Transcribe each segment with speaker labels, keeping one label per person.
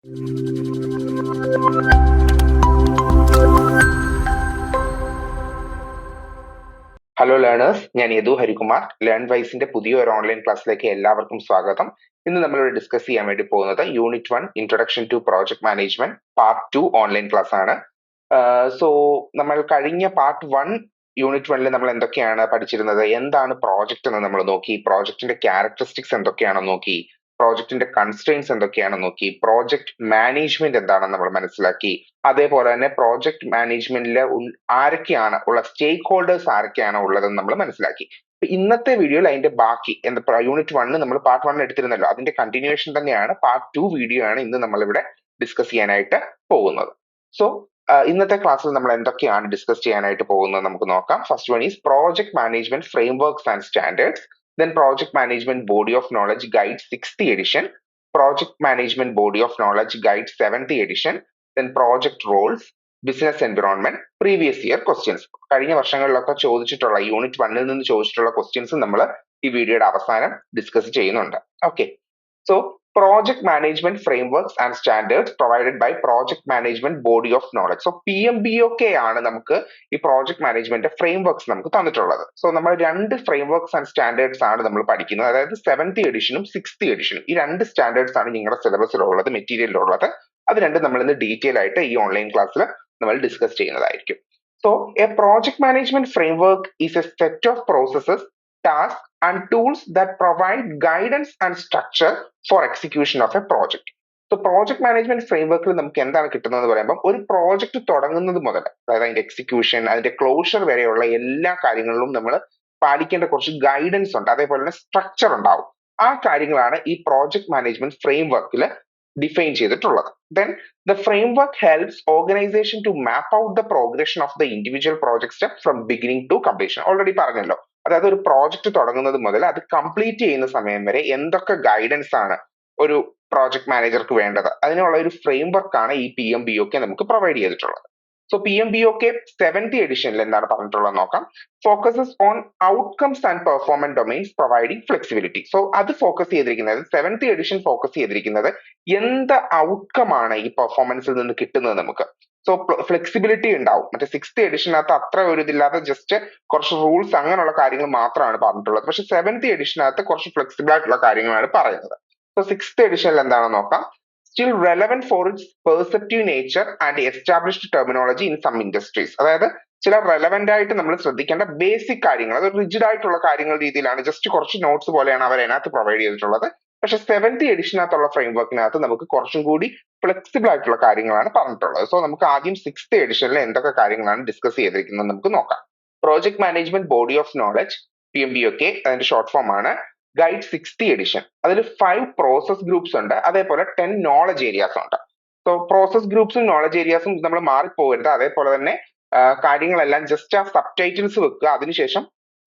Speaker 1: Hello learners ഞാൻ Yadu Harikumar. Learn വൈസിന്റെ പുതിയ ഒരു ഓൺലൈൻ ക്ലാസ്സിലേക്ക് എല്ലാവർക്കും സ്വാഗതം. ഇന്ന് നമ്മൾ ഇവിടെ ഡിസ്കസ് ചെയ്യാൻ വേണ്ടി പോകുന്നത് unit one introduction to project management part two online class ആണ്. സോ നമ്മൾ കഴിഞ്ഞ പാർട്ട് വൺ യൂണിറ്റ് വണ്ണിൽ നമ്മൾ എന്തൊക്കെയാണ് പഠിച്ചിരുന്നത്? എന്താണ് പ്രോജക്റ്റ് എന്ന് നമ്മൾ നോക്കി? പ്രോജക്റ്റിന്റെ ക്യാരക്ടറിസ്റ്റിക്സ് എന്തൊക്കെയാണെന്ന് നോക്കി? പ്രോജക്റ്റിന്റെ കൺസ്ട്രെയിൻസ് എന്തൊക്കെയാണെന്ന് നോക്കി പ്രോജക്ട് മാനേജ്മെന്റ് എന്താണെന്ന് നമ്മൾ മനസ്സിലാക്കി. അതേപോലെ തന്നെ പ്രോജക്ട് മാനേജ്മെന്റിൽ ആരൊക്കെയാണ് ഉള്ള സ്റ്റേക്ക് ഹോൾഡേഴ്സ് ആരൊക്കെയാണ് ഉള്ളതെന്ന് നമ്മൾ മനസ്സിലാക്കി. ഇന്നത്തെ വീഡിയോയിൽ അതിന്റെ ബാക്കി എന്താ യൂണിറ്റ് വണ്ണ് നമ്മൾ പാർട്ട് വൺ എടുത്തിരുന്നല്ലോ. അതിന്റെ കണ്ടിന്യൂവേഷൻ തന്നെയാണ് പാർട്ട് ടു വീഡിയോ ആണ് ഇന്ന് നമ്മൾ ഇവിടെ ഡിസ്കസ് ചെയ്യാനായിട്ട് പോകുന്നത്. സോ ഇന്നത്തെ ക്ലാസ്സിൽ നമ്മൾ എന്തൊക്കെയാണ് ഡിസ്കസ് ചെയ്യാനായിട്ട് പോകുന്നത് നമുക്ക് നോക്കാം. First one is project management frameworks and standards then project management body of knowledge guide 6th edition project management body of knowledge guide 7th edition then project roles business environment previous year questions കഴിഞ്ഞ വർഷങ്ങളിലൊക്കെ ചോദിച്ചിട്ടുള്ള unit വണ്ണിൽ നിന്ന് ചോദിച്ചിട്ടുള്ള questions നമ്മൾ ഈ വീഡിയോയുടെ അവസാനം ഡിസ്കസ് ചെയ്യുന്നുണ്ട് okay so project management frameworks and standards provided by project management body of knowledge. B ഒക്കെ ആണ് നമുക്ക് ഈ പ്രോജക്ട് മാനേജ്മെന്റ് ഫ്രെയിംവർക്സ് നമുക്ക് തന്നിട്ടുള്ളത്. സോ നമ്മൾ രണ്ട് ഫ്രെയിംവർക്സ് ആൻഡ് സ്റ്റാൻഡേർഡ്സ് ആണ് നമ്മൾ പഠിക്കുന്നത്. അതായത് സെവൻത് എഡിഷനും സിക്സ്ത് എഡിഷനും ഈ രണ്ട് സ്റ്റാൻഡേർഡ്സ് ആണ് നിങ്ങളുടെ സിലബസിലുള്ളത് മെറ്റീരിയലിലുള്ളത് അത് രണ്ടും നമ്മൾ ഇന്ന് ഡീറ്റെയിൽ ആയിട്ട് ഈ ഓൺലൈൻ ക്ലാസ്സിൽ നമ്മൾ ഡിസ്കസ് ചെയ്യുന്നതായിരിക്കും. So a project management framework is a set of processes tasks and tools that provide guidance and structure for execution of a project. So project management ഫ്രെയിംവർക്കിൽ നമുക്ക് എന്താണ് കിട്ടുന്നത് എന്ന് പറയുമ്പോൾ ഒരു പ്രോജക്റ്റ് തുടങ്ങുന്നത് മുതൽ അതായത് അതിന്റെ എക്സിക്യൂഷൻ അതിന്റെ ക്ലോഷർ വരെയുള്ള എല്ലാ കാര്യങ്ങളിലും നമ്മൾ പാലിക്കേണ്ട കുറച്ച് ഗൈഡൻസ് ഉണ്ട്. അതേപോലെ തന്നെ സ്ട്രക്ചർ ഉണ്ടാവും. ആ കാര്യങ്ങളാണ് ഈ പ്രോജക്ട് മാനേജ്മെന്റ് ഫ്രെയിംവർക്കിൽ ഡിഫൈൻ ചെയ്തിട്ടുള്ളത്. Then the framework helps organisation to map out the progression of the individual project step from beginning to completion already പറഞ്ഞല്ലോ. അതായത് ഒരു പ്രോജക്റ്റ് തുടങ്ങുന്നത് മുതൽ അത് കംപ്ലീറ്റ് ചെയ്യുന്ന സമയം വരെ എന്തൊക്കെ ഗൈഡൻസ് ആണ് ഒരു പ്രോജക്ട് മാനേജർക്ക് വേണ്ടത്? അതിനുള്ള ഒരു ഫ്രെയിംവർക്ക് ആണ് ഈ P M B O K നമുക്ക് പ്രൊവൈഡ് ചെയ്തിട്ടുള്ളത്. So P M B O K seventh എഡിഷനിൽ എന്താണ് പറഞ്ഞിട്ടുള്ളത് നോക്കാം. Focuses on outcomes and performance domains providing flexibility so അത് ഫോക്കസ് ചെയ്തിരിക്കുന്നത് സെവൻത് എഡിഷൻ ഫോക്കസ് ചെയ്തിരിക്കുന്നത് എന്ത് ഔട്ട്കം ആണ് ഈ പെർഫോമൻസിൽ നിന്ന് കിട്ടുന്നത് നമുക്ക്? സോ ഫ്ലെക്സിബിലിറ്റി ഉണ്ടാവും. മറ്റേ സിക്സ്ത് എഡിഷനകത്ത് അത്ര ഒരു ഇതില്ലാതെ ജസ്റ്റ് കുറച്ച് റൂൾസ് അങ്ങനെയുള്ള കാര്യങ്ങൾ മാത്രമാണ് പറഞ്ഞിട്ടുള്ളത്. പക്ഷെ സെവൻത് എഡിഷനകത്ത് കുറച്ച് ഫ്ലെക്സിബിൾ ആയിട്ടുള്ള കാര്യങ്ങളാണ് പറയുന്നത്. സോ സിക്സ്ത് എഡിഷനിൽ എന്താണെന്ന് നോക്കാം. Still relevant for its perceptive nature and established terminology in some industries അതായത് ചില റെലവെന്റ് ആയിട്ട് നമ്മൾ ശ്രദ്ധിക്കേണ്ട ബേസിക് കാര്യങ്ങൾ അത് റിജിഡ് ആയിട്ടുള്ള കാര്യങ്ങൾ രീതിയിലാണ്. ജസ്റ്റ് കുറച്ച് നോട്ട്സ് പോലെയാണ് അവർ അതിനകത്ത് പ്രൊവൈഡ് ചെയ്തിട്ടുള്ളത്. പക്ഷെ സെവൻത് എഡിഷനകത്തുള്ള ഫ്രെയിംവർക്കിനകത്ത് നമുക്ക് കുറച്ചും കൂടി ഫ്ലെക്സിബിൾ ആയിട്ടുള്ള കാര്യങ്ങളാണ് പറഞ്ഞിട്ടുള്ളത്. സോ നമുക്ക് ആദ്യം സിക്സ്ത് എഡിഷനിൽ എന്തൊക്കെ കാര്യങ്ങളാണ് ഡിസ്കസ് ചെയ്തിരിക്കുന്നത് നമുക്ക് നോക്കാം. Project management body of knowledge P M B ഒക്കെ അതിന്റെ ഷോർട്ട് ഫോം ആണ്. ഗൈഡ് സിക്സ്തി എഡിഷൻ അതിൽ ഫൈവ് പ്രോസസ് ഗ്രൂപ്പ്സ് ഉണ്ട്. അതേപോലെ ടെൻ നോളജ് ഏരിയാസ് ഉണ്ട്. സോ പ്രോസസ് ഗ്രൂപ്പ്സും നോളജ് ഏരിയാസും നമ്മൾ മാറിപ്പോകരുത്. അതേപോലെ തന്നെ കാര്യങ്ങളെല്ലാം ജസ്റ്റ് ആ സബ് ടൈറ്റിൽസ് വെക്കുക. അതിനുശേഷം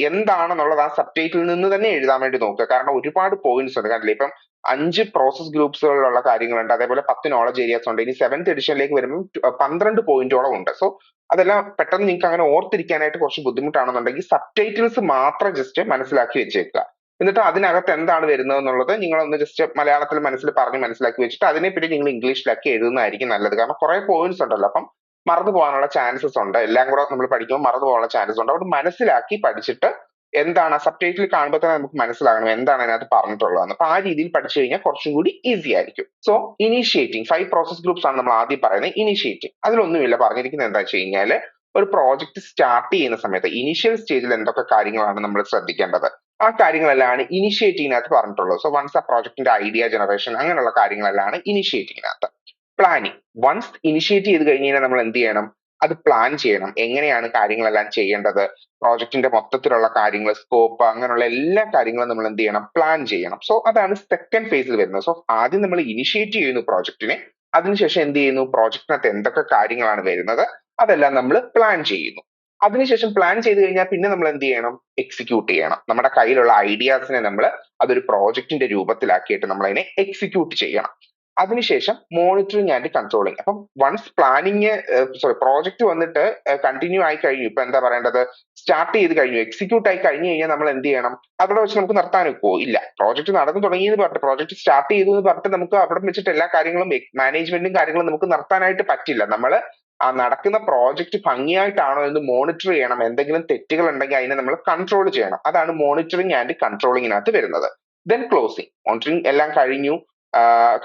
Speaker 1: എന്താണെന്നുള്ളത് ആ സബ് ടൈറ്റിൽ നിന്ന് തന്നെ എഴുതാൻ വേണ്ടി നോക്കുക. കാരണം ഒരുപാട് പോയിന്റ്സ് ഉണ്ട്. കണ്ടില്ലേ? ഇപ്പം അഞ്ച് പ്രോസസ് ഗ്രൂപ്പ്സുകളിലുള്ള കാര്യങ്ങളുണ്ട്. അതേപോലെ പത്ത് നോളജ് ഏരിയാസ് ഉണ്ട്. ഇനി സെവൻത് എഡിഷനിലേക്ക് വരുമ്പോൾ പന്ത്രണ്ട് പോയിന്റോളം ഉണ്ട്. സോ അതെല്ലാം പെട്ടെന്ന് നിങ്ങൾക്ക് അങ്ങനെ ഓർത്തിരിക്കാനായിട്ട് കുറച്ച് ബുദ്ധിമുട്ടാണെന്നുണ്ടെങ്കിൽ സബ് ടൈറ്റിൽസ് മാത്രം ജസ്റ്റ് മനസ്സിലാക്കി വെച്ചേക്കുക. എന്നിട്ട് അതിനകത്ത് എന്താണ് വരുന്നത് എന്നുള്ളത് നിങ്ങളൊന്ന് ജസ്റ്റ് മലയാളത്തിൽ മനസ്സിൽ പറഞ്ഞ് മനസ്സിലാക്കി വെച്ചിട്ട് അതിനെ പിന്നെ നിങ്ങൾ ഇംഗ്ലീഷിലാക്കി എഴുതുന്നതായിരിക്കും നല്ലത്. കാരണം കുറെ പോയിന്റ്സ് ഉണ്ടല്ലോ. അപ്പം മറന്നു പോകാനുള്ള ചാൻസസ് ഉണ്ട്. എല്ലാം കൂടെ നമ്മൾ പഠിക്കുമ്പോൾ മറന്നു പോകാനുള്ള ചാൻസസ് ഉണ്ട്. അതുകൊണ്ട് മനസ്സിലാക്കി പഠിച്ചിട്ട് എന്താണ് സബ് ടൈറ്റിൽ കാണുമ്പോൾ തന്നെ നമുക്ക് മനസ്സിലാകണം എന്താണ് അതിനകത്ത് പറഞ്ഞിട്ടുള്ളതെന്ന് അപ്പൊ ആ രീതിയിൽ പഠിച്ചു കഴിഞ്ഞാൽ കുറച്ചും കൂടി ഈസി ആയിരിക്കും. So initiating five process groups ആണ് നമ്മൾ ആദ്യം പറയുന്നത്. ഇനീഷ്യേറ്റിംഗ് അതിലൊന്നുമില്ല. പറഞ്ഞിരിക്കുന്നത് എന്താ വെച്ച് കഴിഞ്ഞാൽ ഒരു പ്രോജക്റ്റ് സ്റ്റാർട്ട് ചെയ്യുന്ന സമയത്ത് ഇനീഷ്യൽ സ്റ്റേജിൽ എന്തൊക്കെ കാര്യങ്ങളാണ് നമ്മൾ ശ്രദ്ധിക്കേണ്ടത്? ആ കാര്യങ്ങളെല്ലാം ഇനിഷ്യേറ്റിങ്ങിനകത്ത് പറഞ്ഞിട്ടുള്ളത്. സോ വൺസ് ആ പ്രോജക്ടിന്റെ ഐഡിയ ജനറേഷൻ അങ്ങനെയുള്ള കാര്യങ്ങളെല്ലാം ഇനിഷ്യേറ്റിങ്ങിനകത്ത് പ്ലാനിങ് വൺസ് ഇനിഷ്യേറ്റ് ചെയ്ത് കഴിഞ്ഞ് കഴിഞ്ഞാൽ നമ്മൾ എന്ത് ചെയ്യണം? അത് പ്ലാൻ ചെയ്യണം. എങ്ങനെയാണ് കാര്യങ്ങളെല്ലാം ചെയ്യേണ്ടത്? പ്രോജക്റ്റിന്റെ മൊത്തത്തിലുള്ള കാര്യങ്ങൾ സ്കോപ്പ് അങ്ങനെയുള്ള എല്ലാ കാര്യങ്ങളും നമ്മൾ എന്ത് ചെയ്യണം? പ്ലാൻ ചെയ്യണം. സോ അതാണ് സെക്കൻഡ് ഫേസിൽ വരുന്നത്. സോ ആദ്യം നമ്മൾ ഇനിഷ്യേറ്റ് ചെയ്യുന്നു പ്രോജക്റ്റിനെ അതിനുശേഷം എന്ത് ചെയ്യുന്നു? പ്രോജക്റ്റിനകത്ത് എന്തൊക്കെ കാര്യങ്ങളാണ് വരുന്നത്? അതെല്ലാം നമ്മൾ പ്ലാൻ ചെയ്യുന്നു. അതിനുശേഷം പ്ലാൻ ചെയ്ത് കഴിഞ്ഞാൽ പിന്നെ നമ്മൾ എന്ത് ചെയ്യണം? എക്സിക്യൂട്ട് ചെയ്യണം. നമ്മുടെ കയ്യിലുള്ള ഐഡിയാസിനെ നമ്മൾ അതൊരു പ്രോജക്റ്റിന്റെ രൂപത്തിലാക്കിയിട്ട് നമ്മൾ അതിനെ എക്സിക്യൂട്ട് ചെയ്യണം. അതിനുശേഷം മോണിറ്ററിങ് ആൻഡ് കൺട്രോളിങ് അപ്പം വൺസ് പ്ലാനിങ് സോറി പ്രോജക്റ്റ് വന്നിട്ട് കണ്ടിന്യൂ ആയി കഴിഞ്ഞു. ഇപ്പൊ എന്താ പറയേണ്ടത്? സ്റ്റാർട്ട് ചെയ്ത് കഴിഞ്ഞു. എക്സിക്യൂട്ട് ആയി കഴിഞ്ഞു കഴിഞ്ഞാൽ നമ്മൾ എന്ത് ചെയ്യണം? അവിടെ വെച്ച് നമുക്ക് നിർത്താൻ ഒക്കുമോ ഇല്ല. പ്രോജക്റ്റ് നടന്നു തുടങ്ങി എന്ന് പറഞ്ഞിട്ട് പ്രോജക്റ്റ് സ്റ്റാർട്ട് ചെയ്തു എന്ന് പറഞ്ഞിട്ട് നമുക്ക് അവിടെ വെച്ചിട്ട് എല്ലാ കാര്യങ്ങളും മാനേജ്മെന്റും കാര്യങ്ങളും നമുക്ക് നിർത്താനായിട്ട് പറ്റില്ല. നമ്മൾ ആ നടക്കുന്ന പ്രോജക്റ്റ് ഭംഗിയായിട്ടാണോ എന്ന് മോണിറ്റർ ചെയ്യണം. എന്തെങ്കിലും തെറ്റുകൾ ഉണ്ടെങ്കിൽ അതിനെ നമ്മൾ കൺട്രോൾ ചെയ്യണം. അതാണ് മോണിറ്ററിങ് ആൻഡ് കൺട്രോളിങ്ങിനകത്ത് വരുന്നത്. ദെൻ ക്ലോസിങ് മോണിറ്ററിങ് എല്ലാം കഴിഞ്ഞു.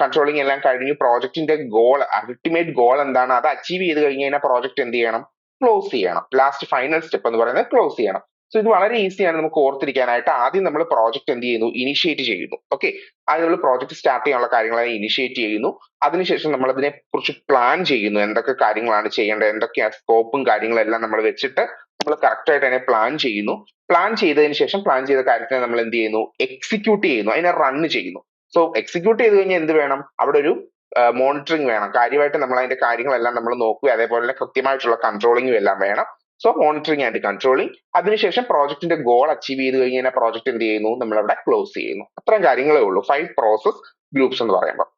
Speaker 1: കൺട്രോളിങ് എല്ലാം കഴിഞ്ഞു പ്രോജക്റ്റിന്റെ ഗോൾ അൾട്ടിമേറ്റ് ഗോൾ എന്താണ്? അത് അച്ചീവ് ചെയ്ത് കഴിഞ്ഞ് കഴിഞ്ഞാൽ പ്രോജക്റ്റ് എന്ത് ചെയ്യണം? ക്ലോസ് ചെയ്യണം. ലാസ്റ്റ് ഫൈനൽ സ്റ്റെപ്പ് എന്ന് പറയുന്നത് ക്ലോസ് ചെയ്യണം. സോ ഇത് വളരെ ഈസിയാണ് നമുക്ക് ഓർത്തിരിക്കാനായിട്ട്. ആദ്യം നമ്മൾ പ്രോജക്റ്റ് എന്ത് ചെയ്യുന്നു? ഇനിഷ്യേറ്റ് ചെയ്യുന്നു. ഓക്കെ ആദ്യം നമ്മൾ പ്രോജക്റ്റ് സ്റ്റാർട്ട് ചെയ്യാനുള്ള കാര്യങ്ങളെ ഇനിഷ്യേറ്റ് ചെയ്യുന്നു. അതിനുശേഷം നമ്മൾ അതിനെ കുറിച്ച് പ്ലാൻ ചെയ്യുന്നു. എന്തൊക്കെ കാര്യങ്ങളാണ് ചെയ്യേണ്ടത്? എന്തൊക്കെയാ സ്കോപ്പും കാര്യങ്ങളെല്ലാം നമ്മൾ വെച്ചിട്ട് നമ്മൾ കറക്റ്റ് ആയിട്ട് അതിനെ പ്ലാൻ ചെയ്യുന്നു. പ്ലാൻ ചെയ്തതിന് ശേഷം പ്ലാൻ ചെയ്ത കാര്യത്തിനെ നമ്മൾ എന്ത് ചെയ്യുന്നു? എക്സിക്യൂട്ട് ചെയ്യുന്നു. അതിനെ റൺ ചെയ്യുന്നു. സോ എക്സിക്യൂട്ട് ചെയ്ത് കഴിഞ്ഞാൽ എന്ത് വേണം? അവിടെ ഒരു മോണിറ്ററിങ് വേണം. കാര്യമായിട്ട് നമ്മൾ അതിന്റെ കാര്യങ്ങളെല്ലാം നമ്മൾ നോക്കുക അതേപോലെ തന്നെ കൃത്യമായിട്ടുള്ള കൺട്രോളിങ്ങും എല്ലാം വേണം. സോ മോണിറ്ററിംഗ് ആൻഡ് കൺട്രോളിംഗ് അതിനുശേഷം പ്രോജക്റ്റിന്റെ ഗോൾ അച്ചീവ് ചെയ്ത് കഴിഞ്ഞാൽ പ്രോജക്റ്റ് എന്ത് ചെയ്യുന്നു? നമ്മൾ അവിടെ ക്ലോസ് ചെയ്യുന്നു. അത്രയും കാര്യങ്ങളേ ഉള്ളൂ. ഫൈവ് പ്രോസസ് ഗ്രൂപ്പ്സ് എന്ന് പറയുമ്പോൾ.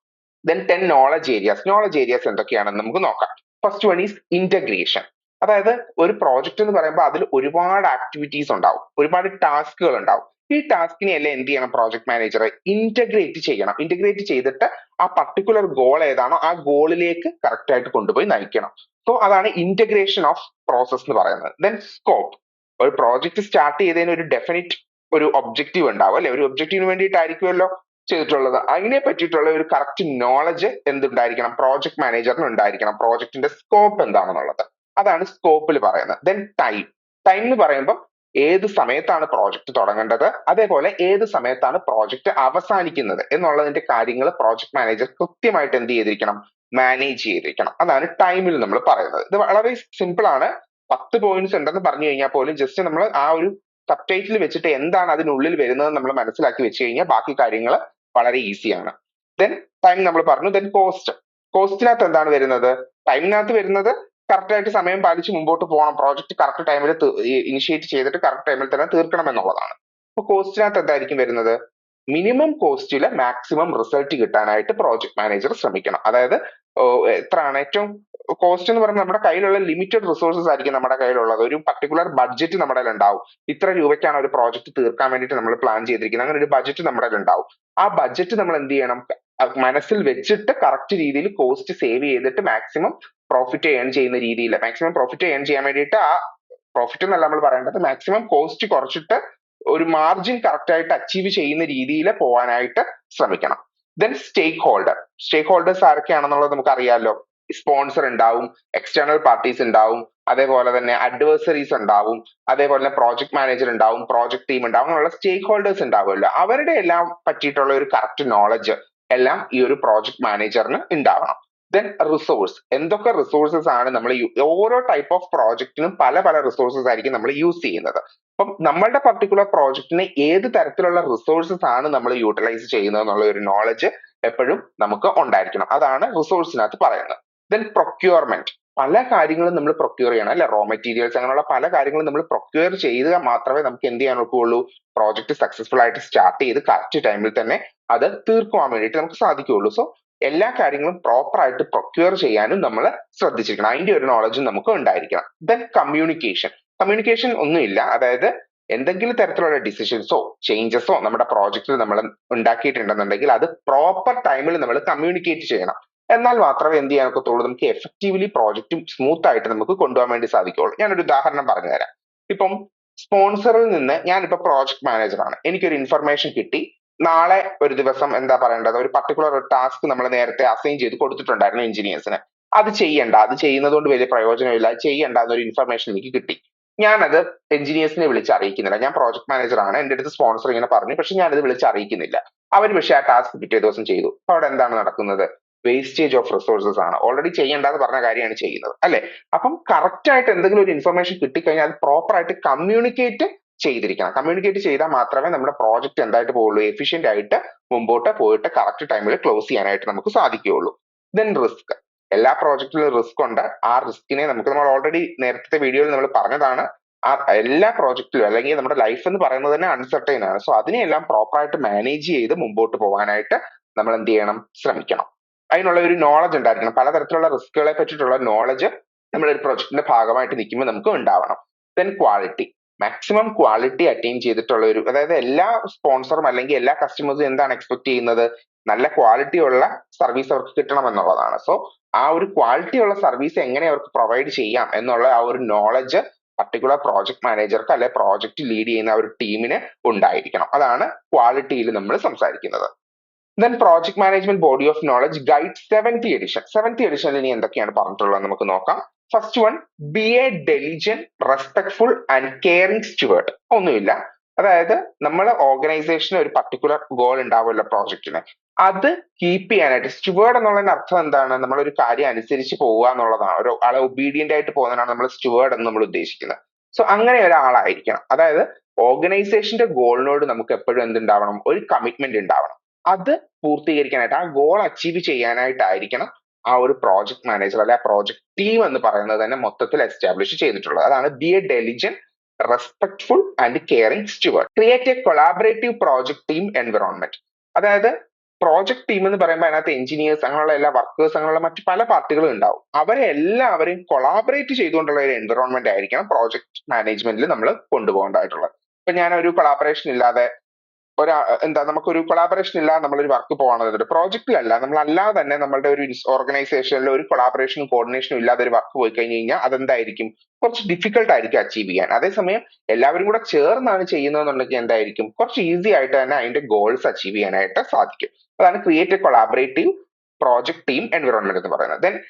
Speaker 1: Then ten knowledge areas knowledge areas എന്തൊക്കെയാണെന്ന് നമുക്ക് നോക്കാം. ഫസ്റ്റ് വൺ ഈസ് ഇന്റഗ്രേഷൻ അതായത് ഒരു പ്രോജക്റ്റ് എന്ന് പറയുമ്പോൾ അതിൽ ഒരുപാട് ആക്ടിവിറ്റീസ് ഉണ്ടാവും. ഒരുപാട് ടാസ്കുകൾ ഉണ്ടാവും. ഈ ടാസ്കിനെ എല്ലാം എന്ത് ചെയ്യണം? പ്രോജക്ട് മാനേജർ ഇന്റഗ്രേറ്റ് ചെയ്യണം. ഇന്റഗ്രേറ്റ് ചെയ്തിട്ട് ആ പർട്ടിക്കുലർ ഗോൾ ഏതാണോ ആ ഗോളിലേക്ക് കറക്റ്റ് ആയിട്ട് കൊണ്ടുപോയി നയിക്കണം. സോ അതാണ് ഇന്റഗ്രേഷൻ ഓഫ് പ്രോസസ് എന്ന് പറയുന്നത്. ദെൻ സ്കോപ്പ് ഒരു പ്രോജക്റ്റ് സ്റ്റാർട്ട് ചെയ്തതിന് ഒരു ഡെഫിനിറ്റ് ഒരു ഒബ്ജക്റ്റീവ് ഉണ്ടാവും അല്ലെ? ഒരു ഒബ്ജക്റ്റീവിന് വേണ്ടിയിട്ടായിരിക്കുമല്ലോ ചെയ്തിട്ടുള്ളത്. അതിനെ പറ്റിയിട്ടുള്ള ഒരു കറക്റ്റ് നോളജ് എന്തുണ്ടായിരിക്കണം? പ്രോജക്ട് മാനേജറിന് ഉണ്ടായിരിക്കണം. പ്രോജക്റ്റിന്റെ സ്കോപ്പ് എന്താണെന്നുള്ളത്. അതാണ് സ്കോപ്പിൽ പറയുന്നത്. ദെൻ ടൈം ടൈം എന്ന് പറയുമ്പോൾ ഏത് സമയത്താണ് പ്രോജക്റ്റ് തുടങ്ങേണ്ടത്? അതേപോലെ ഏത് സമയത്താണ് പ്രോജക്റ്റ് അവസാനിക്കുന്നത്? എന്നുള്ളതിന്റെ കാര്യങ്ങൾ പ്രോജക്ട് മാനേജർ കൃത്യമായിട്ട് എന്ത് ചെയ്തിരിക്കണം? മാനേജ് ചെയ്തിരിക്കണം. അതാണ് ടൈമിൽ നമ്മൾ പറയുന്നത്. ഇത് വളരെ സിമ്പിൾ ആണ്. പത്ത് പോയിന്റ്സ് ഉണ്ടെന്ന് പറഞ്ഞു കഴിഞ്ഞാൽ പോലും ജസ്റ്റ് നമ്മൾ ആ ഒരു സബ് ടൈറ്റിൽ വെച്ചിട്ട് എന്താണ് അതിനുള്ളിൽ വരുന്നത് നമ്മൾ മനസ്സിലാക്കി വെച്ച് കഴിഞ്ഞാൽ ബാക്കി കാര്യങ്ങൾ വളരെ ഈസിയാണ് ദെൻ ടൈം നമ്മൾ പറഞ്ഞു. ദെൻ കോസ്റ്റ് കോസ്റ്റിനകത്ത് എന്താണ് വരുന്നത്? ടൈമിനകത്ത് വരുന്നത് കറക്റ്റ് ആയിട്ട് സമയം പാലിച്ച് മുമ്പോട്ട് പോകണം. പ്രോജക്റ്റ് കറക്റ്റ് ടൈമിൽ ഇനിഷ്യേറ്റ് ചെയ്തിട്ട് കറക്റ്റ് ടൈമിൽ തന്നെ തീർക്കണം എന്നുള്ളതാണ്. അപ്പൊ കോസ്റ്റിനകത്ത് എന്തായിരിക്കും വരുന്നത്? മിനിമം കോസ്റ്റിൽ മാക്സിമം റിസൾട്ട് കിട്ടാനായിട്ട് പ്രോജക്ട് മാനേജർ ശ്രമിക്കണം. അതായത് എത്രയാണ്? ഏറ്റവും കോസ്റ്റ് എന്ന് പറയുമ്പോൾ നമ്മുടെ കയ്യിലുള്ള ലിമിറ്റഡ് റിസോഴ്സസ് ആയിരിക്കും നമ്മുടെ കയ്യിലുള്ളത്. ഒരു പർട്ടിക്കുലർ ബഡ്ജറ്റ് നമ്മുടെ ഉണ്ടാവും ഇത്ര രൂപയ്ക്കാണ് ഒരു പ്രോജക്റ്റ് തീർക്കാൻ വേണ്ടിയിട്ട് നമ്മൾ പ്ലാൻ ചെയ്തിരിക്കുന്നത്. അങ്ങനെ ഒരു ബഡ്ജറ്റ് നമ്മുടെ ഉണ്ടാവും ആ ബഡ്ജറ്റ് നമ്മൾ എന്ത് ചെയ്യണം? മനസ്സിൽ വെച്ചിട്ട് കറക്റ്റ് രീതിയിൽ കോസ്റ്റ് സേവ് ചെയ്തിട്ട് മാക്സിമം പ്രോഫിറ്റ് ഏൺ ചെയ്യുന്ന രീതിയിൽ മാക്സിമം പ്രോഫിറ്റ് ഏൺ ചെയ്യാൻ വേണ്ടിയിട്ട് ആ പ്രോഫിറ്റ് എന്നല്ല നമ്മൾ പറയേണ്ടത്. മാക്സിമം കോസ്റ്റ് കുറച്ചിട്ട് ഒരു മാർജിൻ കറക്റ്റ് ആയിട്ട് അച്ചീവ് ചെയ്യുന്ന രീതിയിൽ പോകാനായിട്ട് ശ്രമിക്കണം. Then stakeholder stakeholders ആരൊക്കെയാണെന്നുള്ളത് നമുക്ക് അറിയാമല്ലോ സ്പോൺസർ ഉണ്ടാവും എക്സ്റ്റേണൽ പാർട്ടീസ് ഉണ്ടാവും അതേപോലെ തന്നെ അഡ്വേഴ്സറീസ് ഉണ്ടാവും അതേപോലെ തന്നെ പ്രോജക്ട് മാനേജർ ഉണ്ടാവും പ്രോജക്ട് ടീം ഉണ്ടാവും അങ്ങനെയുള്ള സ്റ്റേക്ക് ഹോൾഡേഴ്സ് ഉണ്ടാവുമല്ലോ. അവരുടെ എല്ലാം പറ്റിയിട്ടുള്ള ഒരു കറക്റ്റ് നോളജ് എല്ലാം ഈ ഒരു പ്രോജക്ട് മാനേജറിന് ഉണ്ടാവണം ദെൻ റിസോഴ്സ് എന്തൊക്കെ റിസോഴ്സസ് ആണ് നമ്മൾ ഓരോ ടൈപ്പ് ഓഫ് പ്രോജക്റ്റിനും പല പല റിസോഴ്സസ് ആയിരിക്കും നമ്മൾ യൂസ് ചെയ്യുന്നത്. അപ്പം നമ്മളുടെ പർട്ടിക്കുലർ പ്രോജക്റ്റിന് ഏത് തരത്തിലുള്ള റിസോഴ്സസ് ആണ് നമ്മൾ യൂട്ടിലൈസ് ചെയ്യുന്നത് എന്നുള്ള ഒരു നോളജ് എപ്പോഴും നമുക്ക് ഉണ്ടായിരിക്കണം. അതാണ് റിസോഴ്സിനകത്ത് പറയുന്നത്. ദെൻ പ്രൊക്യൂർമെന്റ് പല കാര്യങ്ങളും നമ്മൾ പ്രൊക്യൂർ ചെയ്യണം അല്ലെ? റോ മെറ്റീരിയൽസ് അങ്ങനെയുള്ള പല കാര്യങ്ങളും നമ്മൾ പ്രൊക്യൂർ ചെയ്തുക മാത്രമേ നമുക്ക് എന്ത് ചെയ്യാൻ ഒക്കുള്ളൂ പ്രോജക്റ്റ് സക്സസ്ഫുൾ ആയിട്ട് സ്റ്റാർട്ട് ചെയ്ത് കറക്റ്റ് ടൈമിൽ തന്നെ അത് തീർക്കുവാൻ വേണ്ടിയിട്ട് നമുക്ക് സാധിക്കുകയുള്ളൂ. സോ എല്ലാ കാര്യങ്ങളും പ്രോപ്പർ ആയിട്ട് പ്രൊക്യൂർ ചെയ്യാനും നമ്മൾ ശ്രദ്ധിച്ചിരിക്കണം. അതിന്റെ ഒരു നോളജും നമുക്ക് ഉണ്ടായിരിക്കണം. ദെൻ കമ്മ്യൂണിക്കേഷൻ കമ്മ്യൂണിക്കേഷൻ ഒന്നുമില്ല. അതായത് എന്തെങ്കിലും തരത്തിലുള്ള ഡിസിഷൻസോ ചേഞ്ചസോ നമ്മുടെ പ്രോജക്റ്റിൽ നമ്മൾ ഉണ്ടാക്കിയിട്ടുണ്ടെന്നുണ്ടെങ്കിൽ അത് പ്രോപ്പർ ടൈമിൽ നമ്മൾ കമ്മ്യൂണിക്കേറ്റ് ചെയ്യണം. എന്നാൽ മാത്രമേ എന്ത് ചെയ്യാൻ ഒക്കത്തുള്ളൂ? നമുക്ക് എഫക്റ്റീവ്ലി പ്രോജക്റ്റ് സ്മൂത്ത് ആയിട്ട് നമുക്ക് കൊണ്ടുപോകാൻ വേണ്ടി സാധിക്കുള്ളൂ ഞാനൊരു ഉദാഹരണം പറഞ്ഞു തരാം. ഇപ്പം സ്പോൺസറിൽ നിന്ന് ഞാനിപ്പോ പ്രോജക്ട് മാനേജറാണ് എനിക്കൊരു ഇൻഫർമേഷൻ കിട്ടി. നാളെ ഒരു ദിവസം എന്താ പറയേണ്ടത്? ഒരു പർട്ടിക്കുലർ ഒരു ടാസ്ക് നമ്മൾ നേരത്തെ അസൈൻ ചെയ്ത് കൊടുത്തിട്ടുണ്ടായിരുന്നു എഞ്ചിനീയേഴ്സിന് അത് ചെയ്യണ്ട. അത് ചെയ്യുന്നത് കൊണ്ട് വലിയ പ്രയോജനമില്ല. ചെയ്യണ്ട എന്നൊരു ഇൻഫർമേഷൻ എനിക്ക് കിട്ടി. ഞാനത് എഞ്ചിനീയേഴ്സിനെ വിളിച്ച് അറിയിക്കുന്നില്ല. ഞാൻ പ്രോജക്ട് മാനേജർ ആണ്. എന്റെ അടുത്ത് സ്പോൺസർ ഇങ്ങനെ പറഞ്ഞു. പക്ഷെ ഞാനത് വിളിച്ച് അറിയിക്കുന്നില്ല. അവർ പക്ഷേ ആ ടാസ്ക് പിറ്റേ ദിവസം ചെയ്തു. അപ്പൊ അവിടെ എന്താണ് നടക്കുന്നത്? വേസ്റ്റേജ് ഓഫ് റിസോഴ്സസ് ആണ്. ഓൾറെഡി ചെയ്യേണ്ടെന്ന് പറഞ്ഞ കാര്യമാണ് ചെയ്യുന്നത്. അല്ലെ? അപ്പം കറക്റ്റ് ആയിട്ട് എന്തെങ്കിലും ഒരു ഇൻഫർമേഷൻ കിട്ടിക്കഴിഞ്ഞാൽ അത് പ്രോപ്പർ ആയിട്ട് കമ്മ്യൂണിക്കേറ്റ് ചെയ്തിരിക്കണം. കമ്മ്യൂണിക്കേറ്റ് ചെയ്താൽ മാത്രമേ നമ്മുടെ പ്രോജക്റ്റ് എന്തായിട്ട് പോവുള്ളൂ? എഫിഷ്യന്റ് ആയിട്ട് മുമ്പോട്ട് പോയിട്ട് കറക്റ്റ് ടൈമിൽ ക്ലോസ് ചെയ്യാനായിട്ട് നമുക്ക് സാധിക്കുകയുള്ളൂ. ദെൻ റിസ്ക് എല്ലാ പ്രോജക്റ്റിലും റിസ്ക് ഉണ്ട്. ആ റിസ്കിനെ നമുക്ക് നമ്മൾ ഓൾറെഡി നേരത്തെ വീഡിയോയിൽ നമ്മൾ പറഞ്ഞതാണ്. ആ എല്ലാ പ്രോജക്റ്റിലും അല്ലെങ്കിൽ നമ്മുടെ ലൈഫ് എന്ന് പറയുന്നത് തന്നെ അൺസർട്ടൈൻ ആണ്. സോ അതിനെയെല്ലാം പ്രോപ്പറായിട്ട് മാനേജ് ചെയ്ത് മുമ്പോട്ട് പോകാനായിട്ട് നമ്മൾ എന്ത് ചെയ്യണം? ശ്രമിക്കണം. അതിനുള്ള ഒരു നോളജ് ഉണ്ടായിരിക്കണം. പലതരത്തിലുള്ള റിസ്കുകളെ പറ്റിയിട്ടുള്ള നോളജ് നമ്മൾ ഒരു പ്രൊജക്ടിന്റെ ഭാഗമായിട്ട് നിൽക്കുമ്പോൾ നമുക്ക് ഉണ്ടാവണം. Then quality maximum quality attain ചെയ്തിട്ടുള്ള ഒരു അതായത് എല്ലാ സ്പോൺസറും അല്ലെങ്കിൽ എല്ലാ കസ്റ്റമേഴ്സും എന്താണ് എക്സ്പെക്ട് ചെയ്യുന്നത്? നല്ല ക്വാളിറ്റി ഉള്ള സർവീസ് അവർക്ക് കിട്ടണം എന്നുള്ളതാണ്. സോ ആ ഒരു ക്വാളിറ്റി ഉള്ള സർവീസ് എങ്ങനെ അവർക്ക് പ്രൊവൈഡ് ചെയ്യാം എന്നുള്ള ആ ഒരു നോളജ് പർട്ടിക്കുലർ പ്രോജക്ട് മാനേജർക്ക് അല്ലെ പ്രോജക്റ്റ് ലീഡ് ചെയ്യുന്ന ആ ഒരു ടീമിന് ഉണ്ടായിരിക്കണം. അതാണ് ക്വാളിറ്റിയിൽ നമ്മൾ സംസാരിക്കുന്നത്. Then project management body of knowledge guide seventh edition seventh എഡിഷനിൽ ഇനി എന്തൊക്കെയാണ് പറഞ്ഞിട്ടുള്ളത് നമുക്ക് നോക്കാം. First one be a diligent respectful and caring steward ഒന്നുമില്ല. അതായത് നമ്മൾ ഓർഗനൈസേഷന് ഒരു പർട്ടിക്കുലർ ഗോൾ ഉണ്ടാവുമല്ലോ പ്രോജക്റ്റിന് അത് കീപ്പ് ചെയ്യാനായിട്ട് സ്റ്റുവേർഡ് എന്നുള്ളതിന്റെ അർത്ഥം എന്താണ്? നമ്മൾ ഒരു കാര്യം അനുസരിച്ച് പോവുക എന്നുള്ളതാണ്. ഒരു ആളെ ഒബീഡിയന്റ് ആയിട്ട് പോകുന്നതാണ് നമ്മൾ സ്റ്റുവേർഡ് എന്ന് നമ്മൾ ഉദ്ദേശിക്കുന്നത്. സോ അങ്ങനെ ഒരാളായിരിക്കണം. അതായത് ഓർഗനൈസേഷന്റെ ഗോളിനോട് നമുക്ക് എപ്പോഴും എന്തുണ്ടാവണം? ഒരു കമ്മിറ്റ്മെന്റ് ഉണ്ടാവണം. അത് പൂർത്തീകരിക്കാനായിട്ട് ആ ഗോൾ അച്ചീവ് ചെയ്യാനായിട്ടായിരിക്കണം ആ ഒരു പ്രോജക്ട് മാനേജർ അല്ലെ ആ പ്രോജക്ട് ടീം എന്ന് പറയുന്നത് തന്നെ മൊത്തത്തിൽ എസ്റ്റാബ്ലിഷ് ചെയ്തിട്ടുള്ളത്. അതാണ് be a diligent respectful and caring steward create a collaborative project team environment അതായത് പ്രോജക്ട് ടീം എന്ന് പറയുമ്പോൾ അതിനകത്ത് എഞ്ചിനീയേഴ്സ് അങ്ങനെയുള്ള എല്ലാ വർക്കേഴ്സ് അങ്ങനെയുള്ള മറ്റു പല പാർട്ടികളും ഉണ്ടാവും. അവരെ എല്ലാവരെയും കൊളാബറേറ്റ് ചെയ്തുകൊണ്ടുള്ള ഒരു എൻവിറോൺമെന്റ് ആയിരിക്കണം പ്രോജക്ട് മാനേജ്മെന്റിൽ നമ്മൾ കൊണ്ടുപോകേണ്ടതായിട്ടുള്ളത്. ഇപ്പൊ ഞാൻ ഒരു കൊളാബറേഷൻ ഇല്ലാതെ ഒരാ എന്താ നമുക്കൊരു കൊളാബറേഷൻ ഇല്ലാതെ നമ്മളൊരു വർക്ക് പോകണത് പ്രോജക്റ്റിലല്ല നമ്മൾ അല്ലാതെ തന്നെ നമ്മളുടെ ഒരു ഓർഗനൈസേഷനിൽ ഒരു കൊളാബറേഷനും കോർഡിനേഷനും ഇല്ലാതെ ഒരു വർക്ക് പോയി കഴിഞ്ഞ് കഴിഞ്ഞാൽ അതെന്തായിരിക്കും? കുറച്ച് ഡിഫിക്കൽട്ട് ആയിരിക്കും അച്ചീവ് ചെയ്യാൻ. അതേസമയം എല്ലാവരും കൂടെ ചേർന്നാണ് ചെയ്യുന്നതെന്നുണ്ടെങ്കിൽ എന്തായിരിക്കും? കുറച്ച് ഈസി ആയിട്ട് തന്നെ അതിന്റെ ഗോൾസ് അച്ചീവ് ചെയ്യാനായിട്ട് സാധിക്കും. അതാണ് create collaborative project team environment എന്ന് പറയുന്നത്. Then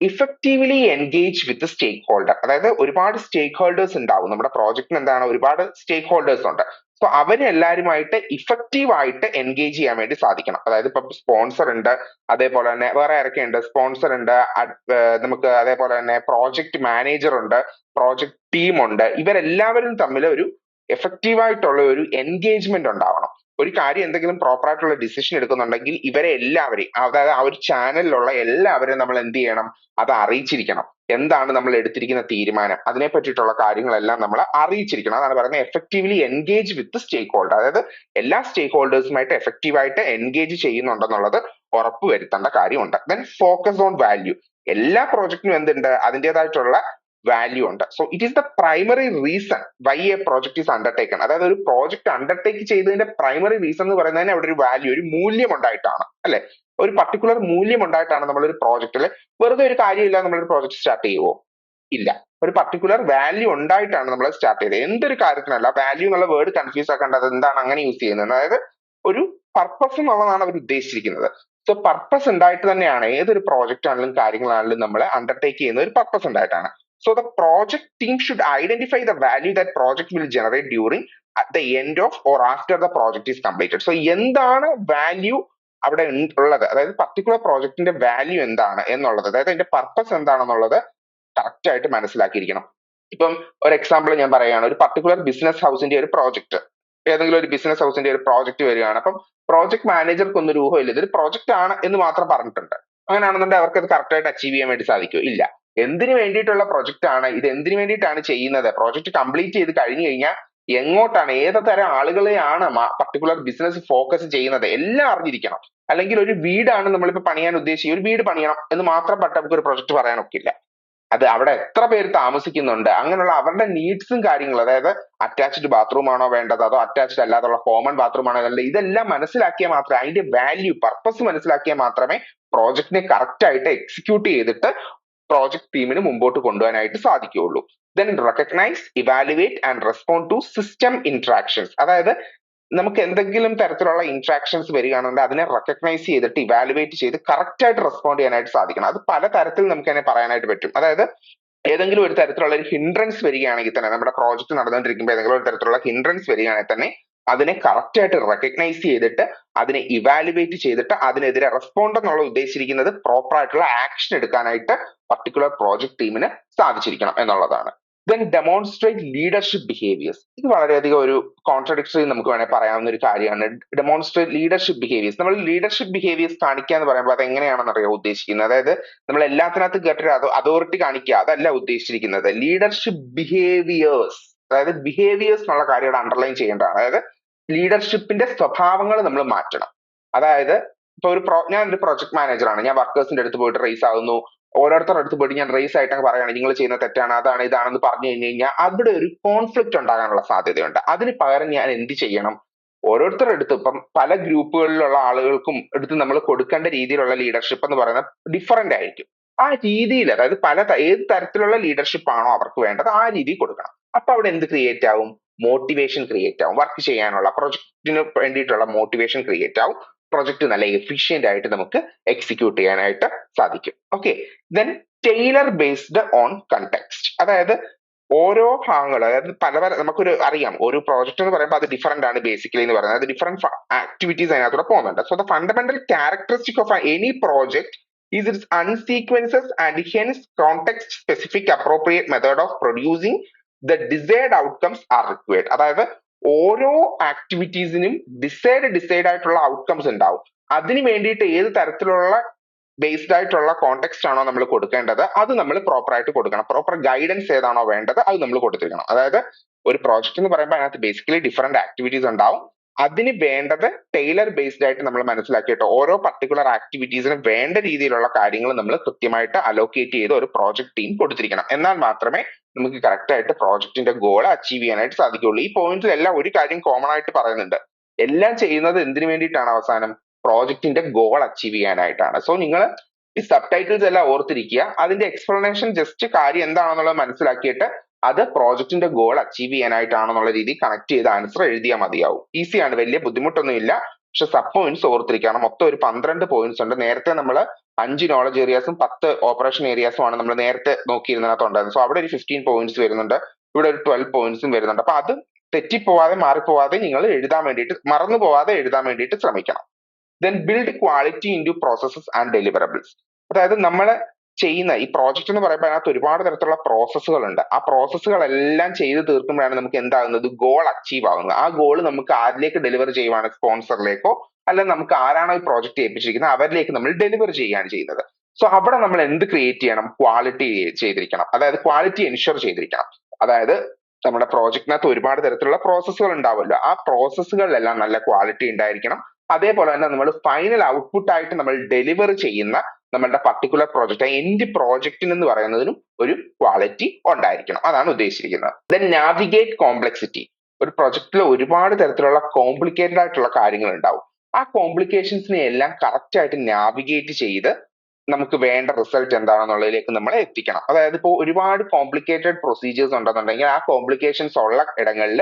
Speaker 1: effectively engage with stakeholder അതായത് ഒരുപാട് സ്റ്റേക്ക് ഹോൾഡേഴ്സ് ഉണ്ടാവും. നമ്മുടെ പ്രോജക്റ്റിന് എന്താണ്? ഒരുപാട് സ്റ്റേക്ക് ഹോൾഡേഴ്സ് ഉണ്ട്. സോ അവരെല്ലാവരുമായിട്ട് ഇഫക്റ്റീവ് ആയിട്ട് എൻഗേജ് ചെയ്യാൻ വേണ്ടി സാധിക്കണം. അതായത് ഇപ്പൊ സ്പോൺസർ ഉണ്ട് അതേപോലെ തന്നെ വേറെ ആരൊക്കെ ഉണ്ട് സ്പോൺസർ ഉണ്ട് നമുക്ക് അതേപോലെ തന്നെ പ്രോജക്റ്റ് മാനേജർ ഉണ്ട് പ്രോജക്ട് ടീം ഉണ്ട്. ഇവരെല്ലാവരും തമ്മിൽ ഒരു എഫക്റ്റീവ് ആയിട്ടുള്ള ഒരു എൻഗേജ്മെന്റ് ഉണ്ടാവണം. ഒരു കാര്യം എന്തെങ്കിലും പ്രോപ്പർ ആയിട്ടുള്ള ഡിസിഷൻ എടുക്കുന്നുണ്ടെങ്കിൽ ഇവരെ എല്ലാവരെയും അതായത് ആ ഒരു ചാനലിലുള്ള എല്ലാവരെയും നമ്മൾ എന്ത് ചെയ്യണം? അത് അറിയിച്ചിരിക്കണം. എന്താണ് നമ്മൾ എടുത്തിരിക്കുന്ന തീരുമാനം? അതിനെ പറ്റിയിട്ടുള്ള കാര്യങ്ങളെല്ലാം നമ്മൾ അറിയിച്ചിരിക്കണം. അതാണ് പറയുന്നത് effectively engage with stakeholder അതായത് എല്ലാ സ്റ്റേക്ക് ഹോൾഡേഴ്സുമായിട്ട് എഫക്റ്റീവായിട്ട് എൻഗേജ് ചെയ്യുന്നുണ്ടെന്നുള്ളത് ഉറപ്പ് വരുത്തേണ്ട കാര്യമുണ്ട്. ദെൻ ഫോക്കസ് ഓൺ വാല്യൂ എല്ലാ പ്രോജക്റ്റിനും എന്തുണ്ട്? അതിന്റെതായിട്ടുള്ള വാല്യൂ ഉണ്ട്. So it is the primary reason why a project is undertaken അതായത് ഒരു പ്രോജക്ട് അണ്ടർടേക്ക് ചെയ്തതിന്റെ പ്രൈമറി റീസൺ എന്ന് പറയുന്നതിന് അവിടെ ഒരു വാല്യൂ ഒരു മൂല്യം ഉണ്ടായിട്ടാണ്. അല്ലെ? ഒരു പർട്ടിക്കുലർ മൂല്യം ഉണ്ടായിട്ടാണ് നമ്മൾ ഒരു പ്രോജക്റ്റിൽ വെറുതെ ഒരു കാര്യമില്ല നമ്മളൊരു പ്രോജക്റ്റ് സ്റ്റാർട്ട് ചെയ്യുമോ ഇല്ല. ഒരു പർട്ടിക്കുലർ വാല്യൂ ഉണ്ടായിട്ടാണ് നമ്മൾ സ്റ്റാർട്ട് ചെയ്തത്. എന്തൊരു കാര്യത്തിനല്ല വാല്യൂ എന്നുള്ള വേർഡ് കൺഫ്യൂസ് ആക്കേണ്ടത് എന്താണ് അങ്ങനെ യൂസ് ചെയ്യുന്നത്? അതായത് ഒരു പർപ്പസ് എന്നുള്ളതാണ് അവർ ഉദ്ദേശിച്ചിരിക്കുന്നത്. സോ പർപ്പസ് ഉണ്ടായിട്ട് തന്നെയാണ് ഏതൊരു പ്രോജക്റ്റ് ആണെങ്കിലും കാര്യങ്ങളാണെങ്കിലും നമ്മൾ അണ്ടർടേക്ക് ചെയ്യുന്ന ഒരു purpose ഉണ്ടായിട്ടാണ്. So the project team should identify the value that project will generate during at the end of or after the project is completed so എന്താണ് വാല്യൂ അവിടെ ഉള്ളത്. അതായത് പർട്ടിക്കുലർ പ്രോജക്റ്റിന്റെ വാല്യൂ എന്താണ് എന്നുള്ളത്. അതായത് അതിന്റെ പർപ്പസ് എന്താണെന്നുള്ളത് കറക്റ്റ് ആയിട്ട് മനസ്സിലാക്കിയിരിക്കണം. ഇപ്പം ഒരു എക്സാമ്പിൾ ഞാൻ പറയുകയാണ്. ഒരു പർട്ടിക്കുലർ ബിസിനസ് ഹൗസിന്റെ ഒരു പ്രോജക്റ്റ് ഏതെങ്കിലും ഒരു ബിസിനസ് ഹൗസിന്റെ ഒരു പ്രോജക്റ്റ് വരികയാണ്. അപ്പം പ്രോജക്ട് മാനേജർക്ക് ഒന്നും രൂപമില്ല. ഇതൊരു പ്രോജക്റ്റ് ആണ് എന്ന് മാത്രം പറഞ്ഞിട്ടുണ്ട്. അങ്ങനെയാണെന്നുണ്ടെങ്കിൽ അവർക്ക് അത് കറക്റ്റ് ആയിട്ട് അച്ചീവ് ചെയ്യാൻ വേണ്ടി സാധിക്കും ഇല്ല. എന്തിനു വേണ്ടിയിട്ടുള്ള പ്രോജക്റ്റ് ആണ്? ഇത് എന്തിനു വേണ്ടിയിട്ടാണ് ചെയ്യുന്നത്? പ്രോജക്റ്റ് കംപ്ലീറ്റ് ചെയ്ത് കഴിഞ്ഞു കഴിഞ്ഞാൽ എങ്ങോട്ടാണ്? ഏത് തരം ആളുകളെയാണ് പർട്ടിക്കുലർ ബിസിനസ് ഫോക്കസ് ചെയ്യുന്നത്? എല്ലാം അറിഞ്ഞിരിക്കണം. അല്ലെങ്കിൽ ഒരു വീടാണ് നമ്മളിപ്പോൾ പണിയാൻ ഉദ്ദേശിക്കുക ഒരു വീട് പണിയണം എന്ന് മാത്രം പെട്ട നമുക്ക് ഒരു പ്രൊജക്ട് പറയാനൊക്കില്ല. അത് അവിടെ എത്ര പേര് താമസിക്കുന്നുണ്ട്? അങ്ങനെയുള്ള അവരുടെ നീഡ്സും കാര്യങ്ങളും അതായത് അറ്റാച്ച്ഡ് ബാത്റൂം ആണോ വേണ്ടത്? അതോ അറ്റാച്ച്ഡ് അല്ലാതുള്ള കോമൺ ബാത്റൂം ആണോ അല്ല ഇതെല്ലാം മനസ്സിലാക്കിയാൽ മാത്രമേ അതിന്റെ വാല്യൂ പർപ്പസ് മനസ്സിലാക്കിയാൽ മാത്രമേ പ്രോജക്റ്റിനെ കറക്റ്റ് ആയിട്ട് എക്സിക്യൂട്ട് ചെയ്തിട്ട് പ്രോജക്ട് ടീമിന് മുമ്പോട്ട് കൊണ്ടുപോകാനായിട്ട് സാധിക്കുകയുള്ളൂ. Then recognise evaluate and respond to system interactions അതായത് നമുക്ക് എന്തെങ്കിലും തരത്തിലുള്ള ഇൻട്രാക്ഷൻസ് വരികയാണെങ്കിൽ അതിനെ റെക്കഗ്നൈസ് ചെയ്തിട്ട് ഇവാലുവേറ്റ് ചെയ്ത് കറക്റ്റ് ആയിട്ട് റെസ്പോണ്ട് ചെയ്യാനായിട്ട് സാധിക്കണം. അത് പല തരത്തിൽ നമുക്ക് അതിനെ പറയാനായിട്ട് പറ്റും. അതായത് ഏതെങ്കിലും ഒരു തരത്തിലുള്ള ഒരു ഹിൻഡ്രൻസ് വരികയാണെങ്കിൽ തന്നെ നമ്മുടെ പ്രോജക്റ്റ് നടന്നുകൊണ്ടിരിക്കുമ്പോൾ ഏതെങ്കിലും ഒരു തരത്തിലുള്ള ഹിൻഡ്രൻസ് വരികയാണെങ്കിൽ തന്നെ അതിനെ കറക്റ്റ് ആയിട്ട് റെക്കഗ്നൈസ് ചെയ്തിട്ട് അതിനെ ഇവാലുവേറ്റ് ചെയ്തിട്ട് അതിനെതിരെ റെസ്പോണ്ട് എന്നുള്ള ഉദ്ദേശിച്ചിരിക്കുന്നത് പ്രോപ്പർ ആയിട്ടുള്ള ആക്ഷൻ എടുക്കാനായിട്ട് പർട്ടിക്കുലർ പ്രോജക്ട് ടീമിന് സാധിച്ചിരിക്കണം എന്നുള്ളതാണ്. ദെൻ ഡെമോൺസ്ട്രേറ്റ് ലീഡർഷിപ്പ് ബിഹേവിയേഴ്സ് ഇത് വളരെയധികം ഒരു കോൺട്രഡിക്ടറി നമുക്ക് വേണമെങ്കിൽ പറയാവുന്ന ഒരു കാര്യമാണ്. ഡെമോൺസ്ട്രേറ്റ് ലീഡർഷിപ്പ് ബിഹേവിയേഴ്സ് നമ്മൾ ലീഡർഷിപ്പ് ബിഹേവിയേഴ്സ് കാണിക്കുക എന്ന് പറയുമ്പോൾ അത് എങ്ങനെയാണെന്ന് അറിയാം ഉദ്ദേശിക്കുന്നത്. അതായത് നമ്മൾ എല്ലാത്തിനകത്ത് കേട്ടൊരു അതോറിറ്റി കാണിക്കുക. അതല്ല ഉദ്ദേശിച്ചിരിക്കുന്നത്. ലീഡർഷിപ്പ് ബിഹേവിയേഴ്സ് അതായത് ബിഹേവിയേഴ്സ് എന്നുള്ള കാര്യം അണ്ടർലൈൻ ചെയ്യേണ്ടതാണ്. അതായത് ലീഡർഷിപ്പിന്റെ സ്വഭാവങ്ങൾ നമ്മൾ മാറ്റണം. അതായത് ഇപ്പൊ ഒരു പ്രോ ഞാൻ ഒരു പ്രൊജക്ട് മാനേജറാണ് ഞാൻ വർക്കേഴ്സിന്റെ അടുത്ത് പോയിട്ട് റേസ് ആവുന്നു. ഓരോരുത്തരുടെ അടുത്ത് പോയിട്ട് ഞാൻ റേസ് ആയിട്ട് പറയുകയാണ് നിങ്ങൾ ചെയ്യുന്ന തെറ്റാണ് അതാണ് ഇതാണെന്ന് പറഞ്ഞു കഴിഞ്ഞു കഴിഞ്ഞാൽ അവിടെ ഒരു കോൺഫ്ലിക്റ്റ് ഉണ്ടാകാനുള്ള സാധ്യതയുണ്ട്. അതിന് പകരം ഞാൻ എന്ത് ചെയ്യണം? ഓരോരുത്തരുടെ അടുത്ത് ഇപ്പം പല ഗ്രൂപ്പുകളിലുള്ള ആളുകൾക്കും എടുത്ത് നമ്മൾ കൊടുക്കേണ്ട രീതിയിലുള്ള ലീഡർഷിപ്പ് എന്ന് പറയുന്നത് ഡിഫറെന്റ് ആയിരിക്കും. ആ രീതിയിൽ അതായത് പല ഏത് തരത്തിലുള്ള ലീഡർഷിപ്പ് ആണോ അവർക്ക് വേണ്ടത് ആ രീതിയിൽ കൊടുക്കണം. അപ്പൊ അവിടെ എന്ത് ക്രിയേറ്റ് ആവും? മോട്ടിവേഷൻ ക്രിയേറ്റ് ആവും. വർക്ക് ചെയ്യാനുള്ള പ്രൊജക്ടിന് വേണ്ടിയിട്ടുള്ള മോട്ടിവേഷൻ ക്രിയേറ്റ് ആവും. പ്രൊജക്ട് നല്ല എഫിഷ്യന്റ് ആയിട്ട് നമുക്ക് എക്സിക്യൂട്ട് ചെയ്യാനായിട്ട് സാധിക്കും. Okay then tailor based on context അതായത് ഓരോ ഭാഗങ്ങൾ അതായത് പല പല നമുക്കൊരു അറിയാം. ഒരു പ്രോജക്റ്റ് എന്ന് പറയുമ്പോൾ അത് ഡിഫറെന്റ് ആണ് ബേസിക്കലി എന്ന് പറയുന്നത്. അത് ഡിഫറെന്റ് ആക്ടിവിറ്റീസ് അതിനകത്തൂടെ പോകുന്നുണ്ട്. So the fundamental characteristic of any project is its uniqueness and hence context specific appropriate method of producing the desired outcomes are required അതായത് ഓരോ ആക്ടിവിറ്റീസിനും ഡിസൈഡ് ഡിസൈഡ് ആയിട്ടുള്ള ഔട്ട്കംസ് ഉണ്ടാവും. അതിന് വേണ്ടിയിട്ട് ഏത് തരത്തിലുള്ള ബേസ്ഡ് ആയിട്ടുള്ള കോണ്ടെക്സ്റ്റ് ആണോ നമ്മൾ കൊടുക്കേണ്ടത് അത് നമ്മൾ പ്രോപ്പർ ആയിട്ട് കൊടുക്കണം. പ്രോപ്പർ ഗൈഡൻസ് ഏതാണോ വേണ്ടത് അത് നമ്മൾ കൊടുത്തിരിക്കണം. അതായത് ഒരു പ്രോജക്റ്റ് എന്ന് പറയുമ്പോൾ അതിനകത്ത് ബേസിക്കലി ഡിഫറെന്റ് ആക്ടിവിറ്റീസ് ഉണ്ടാവും. അതിന് വേണ്ടത് ടൈലർ ബേസ്ഡ് ആയിട്ട് നമ്മൾ മനസ്സിലാക്കിയിട്ട് ഓരോ പർട്ടിക്കുലർ ആക്ടിവിറ്റീസിനും വേണ്ട രീതിയിലുള്ള കാര്യങ്ങൾ നമ്മൾ കൃത്യമായിട്ട് അലോക്കേറ്റ് ചെയ്ത് ഒരു പ്രോജക്റ്റ് ടീം കൊടുത്തിരിക്കണം. എന്നാൽ മാത്രമേ നമുക്ക് കറക്റ്റ് ആയിട്ട് പ്രോജക്റ്റിന്റെ ഗോൾ അച്ചീവ് ചെയ്യാനായിട്ട് സാധിക്കുകയുള്ളൂ. ഈ പോയിന്റിൽ എല്ലാം ഒരു കാര്യം കോമൺ ആയിട്ട് പറയുന്നുണ്ട്. എല്ലാം ചെയ്യുന്നത് എന്തിനു വേണ്ടിയിട്ടാണ് അവസാനം? പ്രോജക്റ്റിന്റെ ഗോൾ അച്ചീവ് ചെയ്യാനായിട്ടാണ്. സോ നിങ്ങൾ ഈ സബ് ടൈറ്റിൽസ് എല്ലാം ഓർത്തിരിക്കുക. അതിന്റെ എക്സ്പ്ലനേഷൻ ജസ്റ്റ് കാര്യം എന്താണെന്നുള്ളത് മനസ്സിലാക്കിയിട്ട് അത് പ്രോജക്റ്റിന്റെ ഗോൾ അച്ചീവ് ചെയ്യാനായിട്ടാണെന്നുള്ള രീതി കണക്ട് ചെയ്ത് ആൻസർ എഴുതിയാൽ മതിയാവും. ഈസിയാണ് വലിയ ബുദ്ധിമുട്ടൊന്നുമില്ല. പക്ഷെ സബ് പോയിന്റ്സ് ഓർത്തിരിക്കണം മൊത്തം ഒരു പന്ത്രണ്ട് പോയിന്റ്സ് ഉണ്ട്. നേരത്തെ നമ്മൾ അഞ്ച് നോളജ് ഏരിയാസും പത്ത് ഓപ്പറേഷൻ ഏരിയാസും ആണ് നമ്മൾ നേരത്തെ നോക്കിയിരുന്നതിനകത്തുണ്ടായിരുന്നത്. സോ അവിടെ ഒരു ഫിഫ്റ്റീൻ പോയിന്റ്സ് വരുന്നുണ്ട്. ഇവിടെ ഒരു ട്വൽവ് പോയിന്റ്സും വരുന്നുണ്ട്. അപ്പൊ അത് തെറ്റിപ്പോവാതെ മാറിപ്പോവാതെ നിങ്ങൾ എഴുതാൻ വേണ്ടിയിട്ട് മറന്നു പോവാതെ എഴുതാൻ വേണ്ടിയിട്ട് ശ്രമിക്കണം. Then build quality into processes and deliverables അതായത് നമ്മൾ ചെയ്യുന്ന ഈ പ്രോജക്റ്റ് എന്ന് പറയുമ്പോൾ അതിനകത്ത് ഒരുപാട് തരത്തിലുള്ള പ്രോസസ്സുകൾ ഉണ്ട് ആ പ്രോസസ്സുകളെല്ലാം ചെയ്ത് തീർക്കുമ്പോഴാണ് നമുക്ക് എന്താകുന്നത്? ഗോൾ അച്ചീവ് ആകുന്നത് ആ ഗോൾ നമുക്ക് ആരിലേക്ക് ഡെലിവർ ചെയ്യുവാണ്? സ്പോൺസറിലേക്കോ അല്ല നമുക്ക് ആരാണോ ഈ പ്രോജക്റ്റ് ഏൽപ്പിച്ചിരിക്കുന്നത് അവരിലേക്ക് നമ്മൾ ഡെലിവർ ചെയ്യുകയാണ് ചെയ്യുന്നത്. സോ അവിടെ നമ്മൾ എന്ത് ക്രിയേറ്റ് ചെയ്യണം? ക്വാളിറ്റി ചെയ്തിരിക്കണം. അതായത് ക്വാളിറ്റി എൻഷുർ ചെയ്തിരിക്കണം. അതായത് നമ്മുടെ പ്രോജക്റ്റിനകത്ത് ഒരുപാട് തരത്തിലുള്ള പ്രോസസ്സുകൾ ഉണ്ടാവുമല്ലോ. ആ പ്രോസസ്സുകളിലെല്ലാം നല്ല ക്വാളിറ്റി ഉണ്ടായിരിക്കണം. അതേപോലെ തന്നെ നമ്മൾ ഫൈനൽ ഔട്ട്പുട്ട് ആയിട്ട് നമ്മൾ ഡെലിവർ ചെയ്യുന്ന നമ്മളുടെ പർട്ടിക്കുലർ പ്രോജക്റ്റ് എൻഡ് പ്രോജക്റ്റിന് എന്ന് പറയുന്നതിനും ഒരു ക്വാളിറ്റി ഉണ്ടായിരിക്കണം. അതാണ് ഉദ്ദേശിച്ചിരിക്കുന്നത്. ദെൻ നാവിഗേറ്റ് കോംപ്ലക്സിറ്റി ഒരു പ്രൊജക്റ്റിൽ ഒരുപാട് തരത്തിലുള്ള കോംപ്ലിക്കേറ്റഡ് ആയിട്ടുള്ള കാര്യങ്ങൾ ഉണ്ടാവും ആ കോംപ്ലിക്കേഷൻസിനെ എല്ലാം കറക്റ്റ് ആയിട്ട് നാവിഗേറ്റ് ചെയ്ത് നമുക്ക് വേണ്ട റിസൾട്ട് എന്താണെന്നുള്ളതിലേക്ക് നമ്മൾ എത്തിക്കണം. അതായത് ഇപ്പോൾ ഒരുപാട് കോംപ്ലിക്കേറ്റഡ് പ്രൊസീജിയേഴ്സ് ഉണ്ടെന്നുണ്ടെങ്കിൽ ആ കോംപ്ലിക്കേഷൻസ് ഉള്ള ഇടങ്ങളിൽ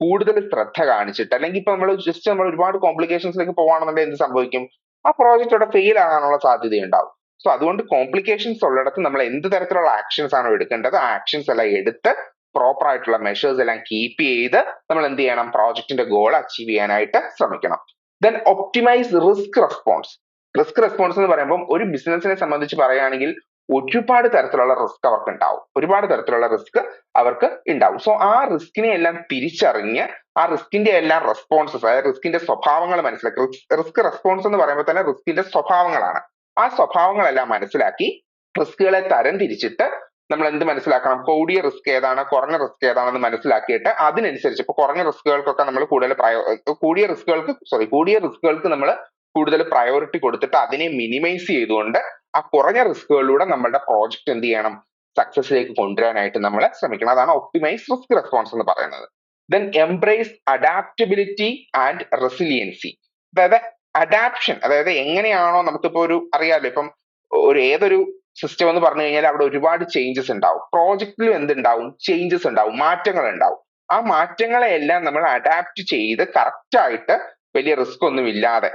Speaker 1: കൂടുതൽ ശ്രദ്ധ കാണിച്ചിട്ട് അല്ലെങ്കിൽ ഇപ്പൊ നമ്മൾ ജസ്റ്റ് നമ്മൾ ഒരുപാട് കോംപ്ലിക്കേഷൻസിലേക്ക് പോവാണെന്നുണ്ടെങ്കിൽ എന്ത് സംഭവിക്കും? ആ പ്രോജക്റ്റ് അവിടെ ഫെയിൽ ആകാനുള്ള സാധ്യതയുണ്ടാവും. സോ അതുകൊണ്ട് കോംപ്ലിക്കേഷൻസ് ഉള്ളിടത്ത് നമ്മൾ എന്ത് തരത്തിലുള്ള ആക്ഷൻസ് ആണോ എടുക്കേണ്ടത് ആ ആക്ഷൻസ് എല്ലാം എടുത്ത് പ്രോപ്പർ ആയിട്ടുള്ള മെഷേഴ്സ് എല്ലാം കീപ്പ് ചെയ്ത് നമ്മൾ എന്ത് ചെയ്യണം? പ്രോജക്റ്റിന്റെ ഗോൾ അച്ചീവ് ചെയ്യാനായിട്ട് ശ്രമിക്കണം. Then optimise risk response risk response എന്ന് പറയുമ്പോൾ ഒരു ബിസിനസിനെ സംബന്ധിച്ച് പറയുകയാണെങ്കിൽ ഒരുപാട് തരത്തിലുള്ള റിസ്ക് അവർക്ക് ഉണ്ടാവും. ഒരുപാട് തരത്തിലുള്ള റിസ്ക് അവർക്ക് ഉണ്ടാവും. സോ ആ റിസ്കിനെ എല്ലാം തിരിച്ചറിഞ്ഞ് ആ റിസ്കിന്റെ എല്ലാം റെസ്പോൺസസ് അതായത് റിസ്കിന്റെ സ്വഭാവങ്ങൾ മനസ്സിലാക്കി. റിസ്ക് റെസ്പോൺസ് എന്ന് പറയുമ്പോൾ തന്നെ റിസ്കിന്റെ സ്വഭാവങ്ങളാണ്. ആ സ്വഭാവങ്ങളെല്ലാം മനസ്സിലാക്കി റിസ്കുകളെ തരം തിരിച്ചിട്ട് നമ്മൾ എന്ത് മനസ്സിലാക്കണം? കൂടിയ റിസ്ക് ഏതാണ്? കുറഞ്ഞ റിസ്ക് ഏതാണെന്ന് മനസ്സിലാക്കിയിട്ട് അതിനനുസരിച്ച് ഇപ്പൊ കുറഞ്ഞ റിസ്കുകൾക്കൊക്കെ നമ്മൾ കൂടുതൽ പ്രയോ കൂടിയ റിസ്കുകൾക്ക് സോറി കൂടിയ റിസ്കുകൾക്ക് നമ്മൾ കൂടുതൽ പ്രയോറിറ്റി കൊടുത്തിട്ട് അതിനെ മിനിമൈസ് ചെയ്തുകൊണ്ട് ആ കുറഞ്ഞ റിസ്കുകളിലൂടെ നമ്മളുടെ പ്രോജക്റ്റ് എന്ത് ചെയ്യണം? സക്സസിലേക്ക് കൊണ്ടുവരാനായിട്ട് നമ്മൾ ശ്രമിക്കണം. അതാണ് ഒപ്റ്റിമൈസ് റിസ്ക് റെസ്പോൺസ് എന്ന് പറയുന്നത്. Then embrace adaptability and resiliency അതായത് അഡാപ്ഷൻ അതായത് എങ്ങനെയാണോ നമുക്കിപ്പോ ഒരു അറിയാലോ ഇപ്പം ഒരു ഏതൊരു സിസ്റ്റം എന്ന് പറഞ്ഞു കഴിഞ്ഞാൽ അവിടെ ഒരുപാട് ചേഞ്ചസ് ഉണ്ടാവും. പ്രോജക്റ്റിലും എന്തുണ്ടാവും? ചേഞ്ചസ് ഉണ്ടാവും. മാറ്റങ്ങൾ ഉണ്ടാവും. ആ മാറ്റങ്ങളെ എല്ലാം നമ്മൾ അഡാപ്റ്റ് ചെയ്ത് കറക്റ്റ് ആയിട്ട് വലിയ റിസ്ക് ഒന്നും ഇല്ലാതെ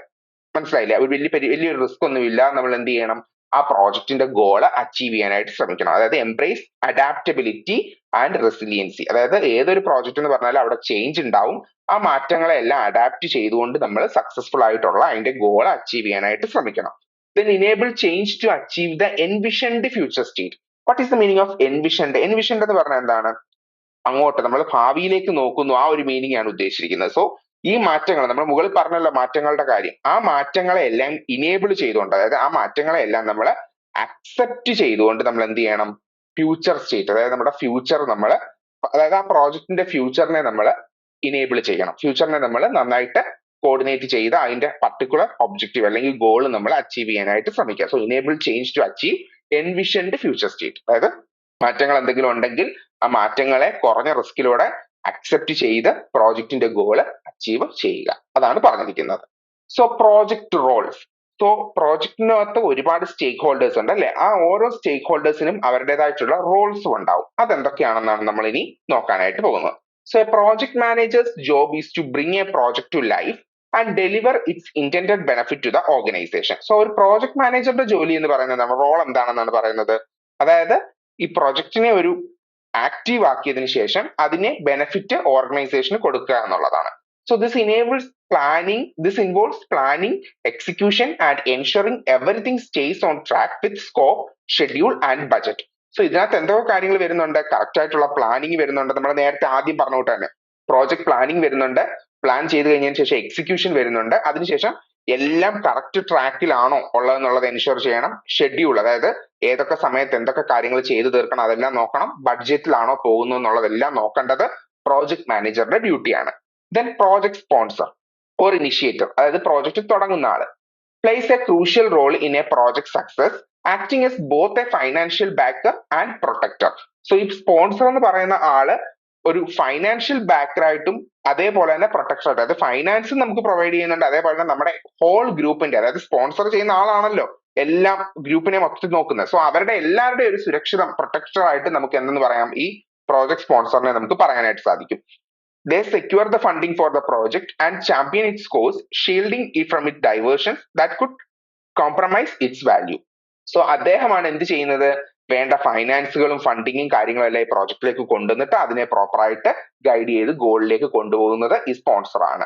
Speaker 1: മനസ്സിലായില്ലേ? ഒരു വലിയ പരി- വലിയൊരു റിസ്ക് ഒന്നുമില്ല. നമ്മൾ എന്ത് ചെയ്യണം? ആ പ്രോജക്റ്റിന്റെ ഗോൾ അച്ചീവ് ചെയ്യാനായിട്ട് ശ്രമിക്കണം. അതായത് എംബ്രേസ് അഡാപ്റ്റബിലിറ്റി ആൻഡ് റെസിലിയൻസി അതായത് ഏതൊരു പ്രോജക്റ്റ് എന്ന് പറഞ്ഞാൽ അവിടെ ചേഞ്ച് ഉണ്ടാവും. ആ മാറ്റങ്ങളെ എല്ലാം അഡാപ്റ്റ് ചെയ്തുകൊണ്ട് നമ്മൾ സക്സസ്ഫുൾ ആയിട്ടുള്ള അതിന്റെ ഗോൾ അച്ചീവ് ചെയ്യാനായിട്ട് ശ്രമിക്കണം. Then enable change to achieve the envisioned future state what is the meaning of envisioned envisioned എന്ന് പറഞ്ഞാൽ എന്താണ്? അങ്ങോട്ട് നമ്മൾ ഭാവിയിലേക്ക് നോക്കുന്നു. ആ ഒരു മീനിങ് ആണ് ഉദ്ദേശിച്ചിരിക്കുന്നത്. സോ ഈ മാറ്റങ്ങൾ നമ്മൾ മുകളിൽ പറഞ്ഞല്ലോ മാറ്റങ്ങളുടെ കാര്യം. ആ മാറ്റങ്ങളെ എല്ലാം ഇനേബിൾ ചെയ്തുകൊണ്ട് അതായത് ആ മാറ്റങ്ങളെ എല്ലാം നമ്മൾ അക്സെപ്റ്റ് ചെയ്തുകൊണ്ട് നമ്മൾ എന്ത് ചെയ്യണം? ഫ്യൂച്ചർ സ്റ്റേറ്റ് അതായത് നമ്മുടെ ഫ്യൂച്ചർ നമ്മൾ അതായത് ആ പ്രോജക്റ്റിന്റെ ഫ്യൂച്ചറിനെ നമ്മൾ ഇനേബിൾ ചെയ്യണം. ഫ്യൂച്ചറിനെ നമ്മൾ നന്നായിട്ട് കോർഡിനേറ്റ് ചെയ്ത് അതിന്റെ പർട്ടിക്കുലർ ഒബ്ജക്റ്റീവ് അല്ലെങ്കിൽ ഗോൾ നമ്മൾ അച്ചീവ് ചെയ്യാനായിട്ട് ശ്രമിക്കുക. So enable change to achieve envisioned future state അതായത് മാറ്റങ്ങൾ എന്തെങ്കിലും ഉണ്ടെങ്കിൽ ആ മാറ്റങ്ങളെ കുറഞ്ഞ റിസ്കിലൂടെ അക്സെപ്റ്റ് ചെയ്ത് പ്രോജക്റ്റിന്റെ ഗോൾ അച്ചീവ് ചെയ്യുക. അതാണ് പറഞ്ഞിരിക്കുന്നത്. സോ പ്രോജക്റ്റ് റോൾസ് സോ പ്രോജക്റ്റിനകത്ത് ഒരുപാട് സ്റ്റേക്ക് ഹോൾഡേഴ്സ് ഉണ്ട് അല്ലെ? ആ ഓരോ സ്റ്റേക്ക് ഹോൾഡേഴ്സിനും അവരുടേതായിട്ടുള്ള റോൾസും ഉണ്ടാവും. അതെന്തൊക്കെയാണെന്നാണ് നമ്മൾ ഇനി നോക്കാനായിട്ട് പോകുന്നത്. So a project manager's job is to bring a project to life and deliver its intended benefit to the organisation so ഒരു പ്രോജക്ട് മാനേജറുടെ ജോലി എന്ന് പറയുന്നത് റോൾ എന്താണെന്നാണ് പറയുന്നത്? അതായത് ഈ പ്രോജക്റ്റിനെ ഒരു ആക്റ്റീവ് ആക്കിയതിനു ശേഷം അതിനെ ബെനഫിറ്റ് ഓർഗനൈസേഷന് കൊടുക്കുക എന്നുള്ളതാണ്. So this enables planning this involves planning execution and ensuring everything stays on track with scope schedule and budget so ഇതിനകത്ത് എന്തൊക്കെ കാര്യങ്ങൾ വരുന്നുണ്ട്. കറക്റ്റ് ആയിട്ടുള്ള പ്ലാനിങ് വരുന്നുണ്ട്. നമ്മൾ നേരത്തെ ആദ്യം പറഞ്ഞ തന്നെ പ്രോജക്ട് പ്ലാനിങ് വരുന്നുണ്ട്. പ്ലാൻ ചെയ്ത് കഴിഞ്ഞതിന് ശേഷം എക്സിക്യൂഷൻ വരുന്നുണ്ട്. അതിനുശേഷം എല്ലാം കറക്റ്റ് ട്രാക്കിലാണോ ഉള്ളതെന്നുള്ളത് എൻഷുർ ചെയ്യണം. ഷെഡ്യൂൾ അതായത് ഏതൊക്കെ സമയത്ത് എന്തൊക്കെ കാര്യങ്ങൾ ചെയ്തു തീർക്കണം അതെല്ലാം നോക്കണം. ബഡ്ജറ്റിലാണോ പോകുന്നു എന്നുള്ളതെല്ലാം നോക്കേണ്ടത് പ്രോജക്ട് മാനേജറുടെ ഡ്യൂട്ടിയാണ് then project sponsor or initiator അതായത് പ്രോജക്റ്റ് തുടങ്ങുന്ന ആൾ. Plays a crucial role in a project success acting as both a financial backer and protector so ഈ സ്പോൺസർ എന്ന് പറയുന്ന ആൾ ഒരു ഫൈനാൻഷ്യൽ ബാക്കറായിട്ടും അതേപോലെ തന്നെ പ്രൊട്ടക്ടർ ആയിട്ട് അതായത് ഫൈനാൻസ് നമുക്ക് പ്രൊവൈഡ് ചെയ്യുന്നുണ്ട്. അതേപോലെ തന്നെ നമ്മുടെ ഹോൾ ഗ്രൂപ്പിന്റെ അതായത് സ്പോൺസർ ചെയ്യുന്ന ആളാണല്ലോ. എല്ലാം ഗ്രൂപ്പിനെ മൊത്തത്തിൽ നോക്കുന്നത്. സോ അവരുടെ എല്ലാവരുടെയും ഒരു സുരക്ഷിതം പ്രൊട്ടക്ടർ ആയിട്ട് നമുക്ക് എന്തെന്ന് പറയാം? ഈ പ്രോജക്ട് സ്പോൺസറിനെ നമുക്ക് പറയാനായിട്ട് സാധിക്കും. They secure the funding for the project and champion its course shielding it from it diversion that could compromise its value so അദ്ദേഹമാണ് എന്ത് ചെയ്യുന്നത്? വേണ്ട ഫൈനാൻസുകളും ഫണ്ടിങ്ങും കാര്യങ്ങളും എല്ലാം ഈ പ്രോജക്റ്റിലേക്ക് കൊണ്ടുവന്നിട്ട് അതിനെ പ്രോപ്പറായിട്ട് ഗൈഡ് ചെയ്ത് ഗോളിലേക്ക് കൊണ്ടുപോകുന്നത് ഈ സ്പോൺസർ ആണ്.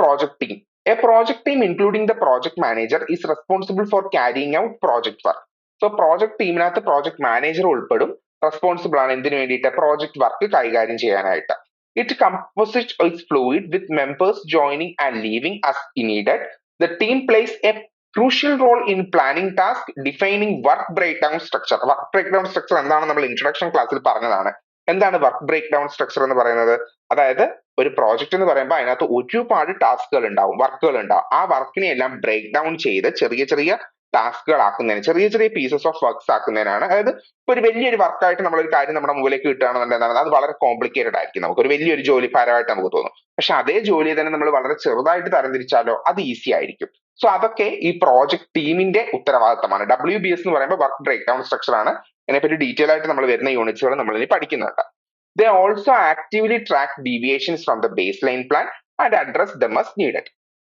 Speaker 1: Project team a project team including the project manager is responsible for carrying out project work so project ടീമിനകത്ത് project manager ഉൾപ്പെടും. റെസ്പോൺസിബിൾ ആണ്. എന്തിനു വേണ്ടിയിട്ട്? പ്രോജക്ട് വർക്ക് കൈകാര്യം ചെയ്യാനായിട്ട്. It composite its fluid with members joining and leaving as needed the team plays a crucial role in planning task defining work break down structure work break down structure എന്താണ് നമ്മൾ introduction ക്ലാസ്സിൽ പറഞ്ഞതാണ്. എന്താണ് work break down structure എന്ന് പറയുന്നത്? അതായത് ഒരു project എന്ന് പറയുമ്പോൾ അതിനകത്ത് ഒരുപാട് ടാസ്കുകൾ ഉണ്ടാവും വർക്കുകൾ ഉണ്ടാവും. ആ വർക്കിനെ എല്ലാം ബ്രേക്ക് ഡൗൺ ചെയ്ത് ചെറിയ ചെറിയ ടാസ്കുകൾ ആക്കുന്നതിന് ചെറിയ ചെറിയ പീസസ് ഓഫ് വർക്ക്സ് ആക്കുന്നതിനാണ്. അതായത് ഇപ്പൊ ഒരു വലിയൊരു വർക്കായിട്ട് നമ്മൾ ഒരു കാര്യം നമ്മുടെ മുമ്പിലേക്ക് കിട്ടുകയാണെന്നുണ്ടെങ്കിൽ അത് വളരെ കോംപ്ലിക്കേറ്റഡ് ആയിരിക്കും നമുക്ക്. ഒരു വലിയൊരു ജോലി ഭാരമായിട്ട് നമുക്ക് തോന്നും. പക്ഷെ അതേ ജോലി തന്നെ നമ്മൾ വളരെ ചെറുതായിട്ട് തരംതിരിച്ചാലോ അത് ഈസി ആയിരിക്കും. സോ അതൊക്കെ ഈ പ്രോജക്ട് ടീമിന്റെ ഉത്തരവാദിത്തമാണ്. ഡബ്ല്യു ബി എസ് എന്ന് പറയുമ്പോൾ വർക്ക് ബ്രേക്ക് ഡൗൺ സ്ട്രക്ചർ ആണ്. ഇതിനെപ്പറ്റി ഡീറ്റെയിൽ ആയിട്ട് നമ്മൾ വരുന്ന യൂണിറ്റ്സുകൾ നമ്മൾ ഇനി പഠിക്കുന്നുണ്ട് ദേ also actively track deviations from the baseline plan and address them as needed.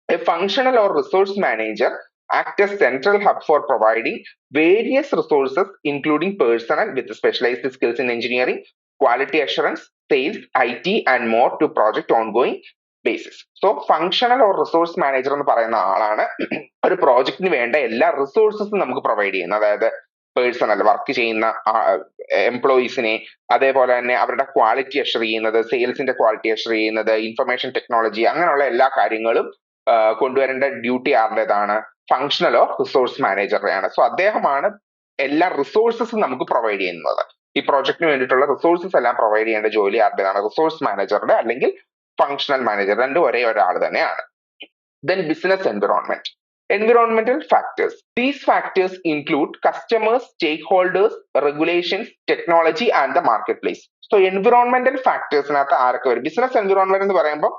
Speaker 1: A functional or resource manager acts act as central hub for providing various resources including personnel with specialized skills in engineering quality assurance sales it and more to project ongoing basis so functional or resource manager എന്ന് പറയുന്ന ആളാണ് ഒരു പ്രോജക്റ്റിന് വേണ്ട എല്ലാ റിസോഴ്സസും നമുക്ക് provide ചെയ്യുന്നത് അതായത് പേഴ്സണൽ വർക്ക് ചെയ്യുന്ന എംപ്ലോയീസിനെ അതേപോലെ തന്നെ അവരുടെ ക്വാളിറ്റി അഷർ ചെയ്യുന്നത് സെയിൽസിന്റെ ക്വാളിറ്റി അഷർ ചെയ്യുന്നത് ഇൻഫർമേഷൻ ടെക്നോളജി അങ്ങനെയുള്ള എല്ലാ കാര്യങ്ങളും കൊണ്ടുവരേണ്ട ഡ്യൂട്ടി ആരുടേതാണ്? ഫങ്ഷണലോ റിസോഴ്സ് മാനേജറുടെയാണ് സോ അദ്ദേഹമാണ് എല്ലാ റിസോഴ്സസും നമുക്ക് പ്രൊവൈഡ് ചെയ്യുന്നത്. ഈ പ്രോജക്റ്റിന് വേണ്ടിയിട്ടുള്ള റിസോഴ്സസ് എല്ലാം പ്രൊവൈഡ് ചെയ്യേണ്ട ജോലി ആരുടേതാണ്? റിസോഴ്സ് മാനേജറുടെ അല്ലെങ്കിൽ ഫങ്ഷണൽ മാനേജർ രണ്ടും ഒരേ ഒരാൾ തന്നെയാണ്. Then business environment environmental factors. These factors include customers stakeholders regulations technology and the marketplace. So environmental factors നകത്ത് ആരൊക്കെ വരും? ബിസിനസ് എൻവിറോൺമെന്റ് എന്ന് പറയുമ്പോൾ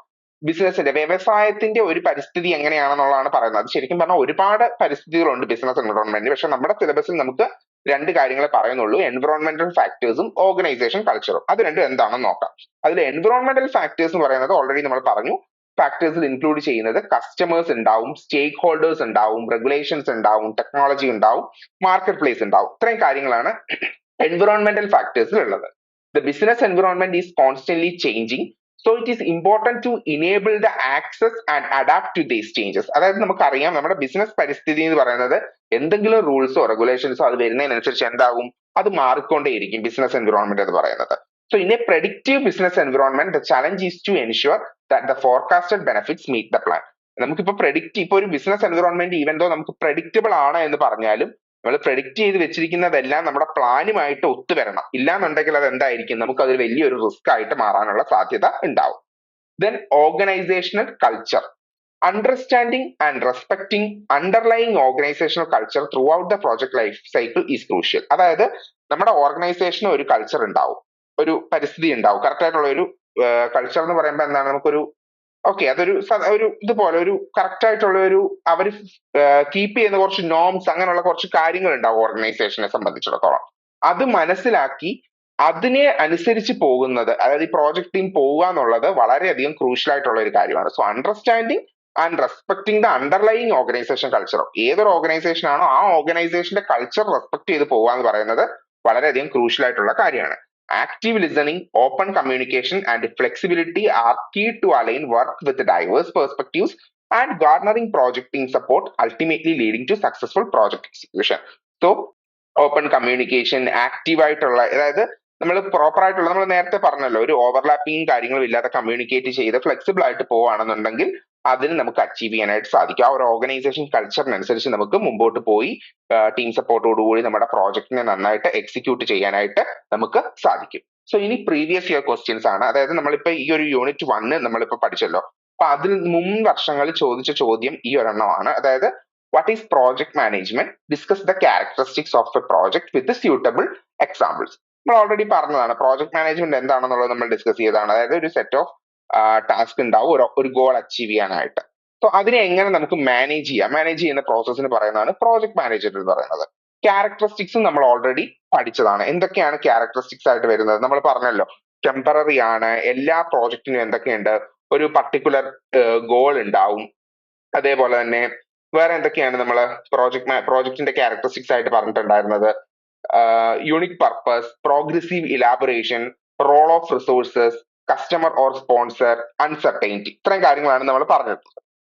Speaker 1: ബിസിനസിന്റെ വ്യവസായത്തിന്റെ ഒരു പരിസ്ഥിതി എങ്ങനെയാണെന്നുള്ളതാണ് പറയുന്നത്. ശരിക്കും പറഞ്ഞാൽ ഒരുപാട് പരിസ്ഥിതികളുണ്ട് ബിസിനസ് എൻവിറോൺമെന്റ് പക്ഷെ നമ്മുടെ സിലബസിൽ നമുക്ക് രണ്ട് കാര്യങ്ങളെ പറയുന്നുള്ളൂ. എൻവിറോൺമെന്റൽ ഫാക്ടേഴ്സും ഓർഗനൈസേഷൻ കൾച്ചറും അത് രണ്ടും എന്താണെന്ന് നോക്കാം. അതിൽ എൻവിറോൺമെന്റൽ ഫാക്ടേഴ്സ് എന്ന് പറയുന്നത് ഓൾറെഡി നമ്മൾ പറഞ്ഞു. ഫാക്ടേഴ്സിൽ ഇൻക്ലൂഡ് ചെയ്യുന്നത് കസ്റ്റമേഴ്സ് ഉണ്ടാവും സ്റ്റേക്ക് ഹോൾഡേഴ്സ് ഉണ്ടാവും റെഗുലേഷൻസ് ഉണ്ടാവും ടെക്നോളജി ഉണ്ടാവും മാർക്കറ്റ് പ്ലേസ് ഉണ്ടാവും ഇത്രയും കാര്യങ്ങളാണ് എൻവിറോൺമെന്റൽ ഫാക്ടേഴ്സിൽ ഉള്ളത് the business environment is constantly changing so it is important to enable the access and adapt to these changes അതായത് നമുക്കറിയാം നമ്മുടെ ബിസിനസ് പരിസ്ഥിതി എന്ന് പറയുന്നത് എന്തെങ്കിലും റൂൾസോ റെഗുലേഷൻസോ അത് വരുന്നതിനനുസരിച്ച് എന്താകും അത് മാറിക്കൊണ്ടേയിരിക്കും ബിസിനസ് എൻവിറോൺമെന്റ് എന്ന് പറയുന്നത്. So in a predictive business environment, the challenge is to ensure that the forecasted benefits meet the plan. നമുക്കിപ്പോ പ്രെഡിക്ട് ഇപ്പോൾ ഒരു ബിസിനസ് എൻവിറോൺമെന്റ് ഈവൻ ദോ നമുക്ക് പ്രെഡിക്റ്റബിൾ ആണ് എന്ന് പറഞ്ഞാലും നമ്മൾ പ്രെഡിക്ട് ചെയ്ത് വെച്ചിരിക്കുന്നതെല്ലാം നമ്മുടെ പ്ലാനുമായിട്ട് ഒത്തുവരണം ഇല്ലാന്നുണ്ടെങ്കിൽ അത് എന്തായിരിക്കും നമുക്ക് അതൊരു വലിയൊരു റിസ്ക് ആയിട്ട് മാറാനുള്ള സാധ്യത ഉണ്ടാവും. Organisational culture understanding and respecting underlying organisational culture throughout the project life cycle is crucial അതായത് നമ്മുടെ ഓർഗനൈസേഷന് ഒരു കൾച്ചർ ഉണ്ടാവും. ഒരു പരിസ്ഥിതി ഉണ്ടാവും. കറക്റ്റ് ആയിട്ടുള്ള ഒരു കൾച്ചർ എന്ന് പറയുമ്പോൾ എന്താണ്? നമുക്കൊരു ഓക്കെ അതൊരു ഒരു ഇതുപോലെ ഒരു കറക്റ്റ് ആയിട്ടുള്ള ഒരു അവർ കീപ്പ് ചെയ്യുന്ന കുറച്ച് നോംസ് അങ്ങനെയുള്ള കുറച്ച് കാര്യങ്ങൾ ഉണ്ടാവും ഓർഗനൈസേഷനെ സംബന്ധിച്ചിടത്തോളം. അത് മനസ്സിലാക്കി അതിനെ അനുസരിച്ച് പോകുന്നത് അതായത് ഈ പ്രോജക്ട് ടീം പോവുക എന്നുള്ളത് വളരെയധികം ക്രൂഷ്യൽ ആയിട്ടുള്ള ഒരു കാര്യമാണ്. So understanding and respecting the underlying organisation culture ഏതൊരു ഓർഗനൈസേഷൻ ആണോ ആ ഓർഗനൈസേഷന്റെ കൾച്ചർ റെസ്പെക്ട് ചെയ്ത് പോവുക എന്ന് പറയുന്നത് വളരെയധികം ക്രൂഷ്യൽ ആയിട്ടുള്ള കാര്യമാണ്. active listening open communication and flexibility are key to align work with diverse perspectives and garnering project team support ultimately leading to successful project execution so open communication active ആയിട്ടുള്ള അതായത് നമ്മൾ പ്രോപ്പർ ആയിട്ടുള്ള നമ്മൾ നേരത്തെ പറഞ്ഞല്ലോ ഒരു ഓവർലാപ്പിംഗ് കാര്യങ്ങളും ഇല്ലാതെ കമ്മ്യൂണിക്കേറ്റ് ചെയ്ത് ഫ്ലെക്സിബിൾ ആയിട്ട് പോവുകയാണെന്നുണ്ടെങ്കിൽ അതിന് നമുക്ക് അച്ചീവ് ചെയ്യാനായിട്ട് സാധിക്കും. ആ ഒരു ഓർഗനൈസേഷൻ കൾച്ചറിനനുസരിച്ച് നമുക്ക് മുമ്പോട്ട് പോയി ടീം സപ്പോർട്ടോടുകൂടി നമ്മുടെ പ്രോജക്റ്റിനെ നന്നായിട്ട് എക്സിക്യൂട്ട് ചെയ്യാനായിട്ട് നമുക്ക് സാധിക്കും. സോ ഇനി പ്രീവിയസ് ഇയർ ക്വസ്റ്റ്യൻസ് ആണ്. അതായത് നമ്മളിപ്പോ ഈ ഒരു യൂണിറ്റ് വണ്ണ് നമ്മളിപ്പോ പഠിച്ചല്ലോ. അപ്പൊ അതിൽ മുൻ വർഷങ്ങളിൽ ചോദിച്ച ചോദ്യം ഈ ഒരെണ്ണമാണ്. അതായത് what is project management discuss the characteristics of a project with suitable examples നമ്മൾ ഓൾറെഡി പറഞ്ഞതാണ്. പ്രോജക്ട് മാനേജ്മെന്റ് എന്താണെന്നുള്ളത് നമ്മൾ ഡിസ്കസ് ചെയ്തതാണ്. അതായത് ഒരു സെറ്റ് ഓഫ് ടാസ്ക് ഉണ്ടാവും. ഒരു ഗോൾ അച്ചീവ് ചെയ്യാനായിട്ട്. സോ അതിനെ എങ്ങനെ നമുക്ക് മാനേജ് ചെയ്യാം? മാനേജ് ചെയ്യുന്ന പ്രോസസ്സിന് പറയുന്നതാണ് പ്രോജക്ട് മാനേജ്മെന്റ് എന്ന് പറയുന്നത്. ക്യാരക്ടറിസ്റ്റിക്സും നമ്മൾ ഓൾറെഡി പഠിച്ചതാണ്. എന്തൊക്കെയാണ് ക്യാരക്ടറിസ്റ്റിക്സ് ആയിട്ട് വരുന്നത്? നമ്മൾ പറഞ്ഞല്ലോ ടെമ്പററി ആണ്. എല്ലാ പ്രോജക്റ്റിനും എന്തൊക്കെയുണ്ട്? ഒരു പർട്ടിക്കുലർ ഗോൾ ഉണ്ടാവും. അതേപോലെ തന്നെ വേറെ എന്തൊക്കെയാണ് നമ്മൾ പ്രോജക്ട് പ്രോജക്റ്റിന്റെ ക്യാരക്ടറിസ്റ്റിക്സ് ആയിട്ട് പറഞ്ഞിട്ടുണ്ടായിരുന്നത്? Unique purpose progressive elaboration role of resources customer or sponsor uncertainty ഇത്രയും കാര്യങ്ങളാണ് നമ്മൾ പറഞ്ഞത്.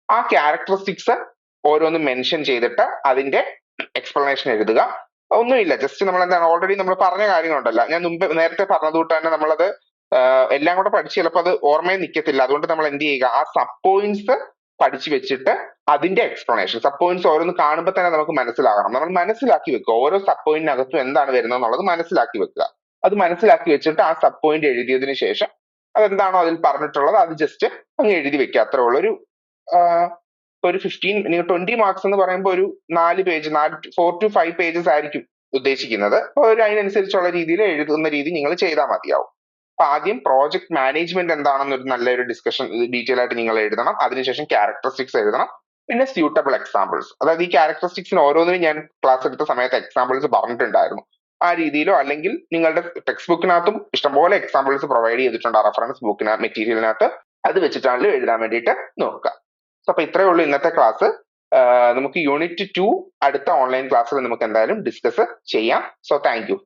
Speaker 1: ആ ക്യാരക്ടറിസ്റ്റിക്സ് ഓരോന്ന് മെൻഷൻ ചെയ്തിട്ട് അതിന്റെ എക്സ്പ്ലനേഷൻ എഴുതുക. ഒന്നുമില്ല ജസ്റ്റ് നമ്മൾ എന്താണ് ഓൾറെഡി നമ്മൾ പറഞ്ഞ കാര്യങ്ങളുണ്ടല്ലോ. ഞാൻ മുമ്പ് നേരത്തെ പറഞ്ഞതുകൊണ്ട് തന്നെ നമ്മളത് എല്ലാം കൂടെ പഠിച്ച് ചിലപ്പോൾ അത് ഓർമ്മയിൽ നിൽക്കത്തില്ല അതുകൊണ്ട് നമ്മൾ എന്ത് ചെയ്യുക ആ സബ് പോയിന്റ്സ് പഠിച്ചു വെച്ചിട്ട് അതിന്റെ എക്സ്പ്ലനേഷൻ സബ് പോയിന്റ്സ് ഓരോന്ന് കാണുമ്പോൾ തന്നെ നമുക്ക് മനസ്സിലാകണം. നമ്മൾ മനസ്സിലാക്കി വെക്കുക. ഓരോ സബ് പോയിന്റിനകത്തും എന്താണ് വരുന്നത് എന്നുള്ളത് മനസ്സിലാക്കി വെക്കുക. അത് മനസ്സിലാക്കി വെച്ചിട്ട് ആ സബ് പോയിന്റ് എഴുതിയതിനു ശേഷം അതെന്താണോ അതിൽ പറഞ്ഞിട്ടുള്ളത് അത് ജസ്റ്റ് അങ്ങ് എഴുതി വെക്കുക. അത്രേ ഉള്ളൂ. ഒരു ഒരു ഫിഫ്റ്റീൻ നിങ്ങൾ ട്വന്റി മാർക്സ് എന്ന് പറയുമ്പോൾ ഒരു നാല് പേജ് നാല് ഫോർ ടു ഫൈവ് പേജസ് ആയിരിക്കും ഉദ്ദേശിക്കുന്നത്. അപ്പൊ ഒരു അതിനനുസരിച്ചുള്ള രീതിയിൽ എഴുതുന്ന രീതി നിങ്ങൾ ചെയ്താൽ മതിയാവും. അപ്പൊ ആദ്യം പ്രോജക്ട് മാനേജ്മെന്റ് എന്താണെന്നൊരു നല്ലൊരു ഡിസ്കഷൻ ഡീറ്റെയിൽ ആയിട്ട് നിങ്ങൾ എഴുതണം. അതിനുശേഷം ക്യാരക്ടറിസ്റ്റിക്സ് എഴുതണം. പിന്നെ സ്യൂട്ടബിൾ എക്സാമ്പിൾസ് അതായത് ഈ ക്യാരക്ടറിസ്റ്റിക്സിന് ഓരോന്നിനും ഞാൻ ക്ലാസ് എടുത്ത സമയത്ത് എക്സാമ്പിൾസ് പറഞ്ഞിട്ടുണ്ടായിരുന്നു. ആ രീതിയിലോ അല്ലെങ്കിൽ നിങ്ങളുടെ ടെക്സ്റ്റ് ബുക്കിനകത്തും ഇഷ്ടംപോലെ എക്സാമ്പിൾസ് പ്രൊവൈഡ് ചെയ്തിട്ടുണ്ട് റെഫറൻസ് ബുക്കിന് മെറ്റീരിയലിനകത്ത് അത് വെച്ചിട്ടാണെങ്കിലും എഴുതാൻ വേണ്ടിയിട്ട് നോക്കുക. അപ്പൊ ഇത്രയേ ഉള്ളൂ ഇന്നത്തെ ക്ലാസ് നമുക്ക് യൂണിറ്റ് ടു അടുത്ത ഓൺലൈൻ ക്ലാസ്സിൽ നമുക്ക് എന്തായാലും ഡിസ്കസ് ചെയ്യാം. So thank you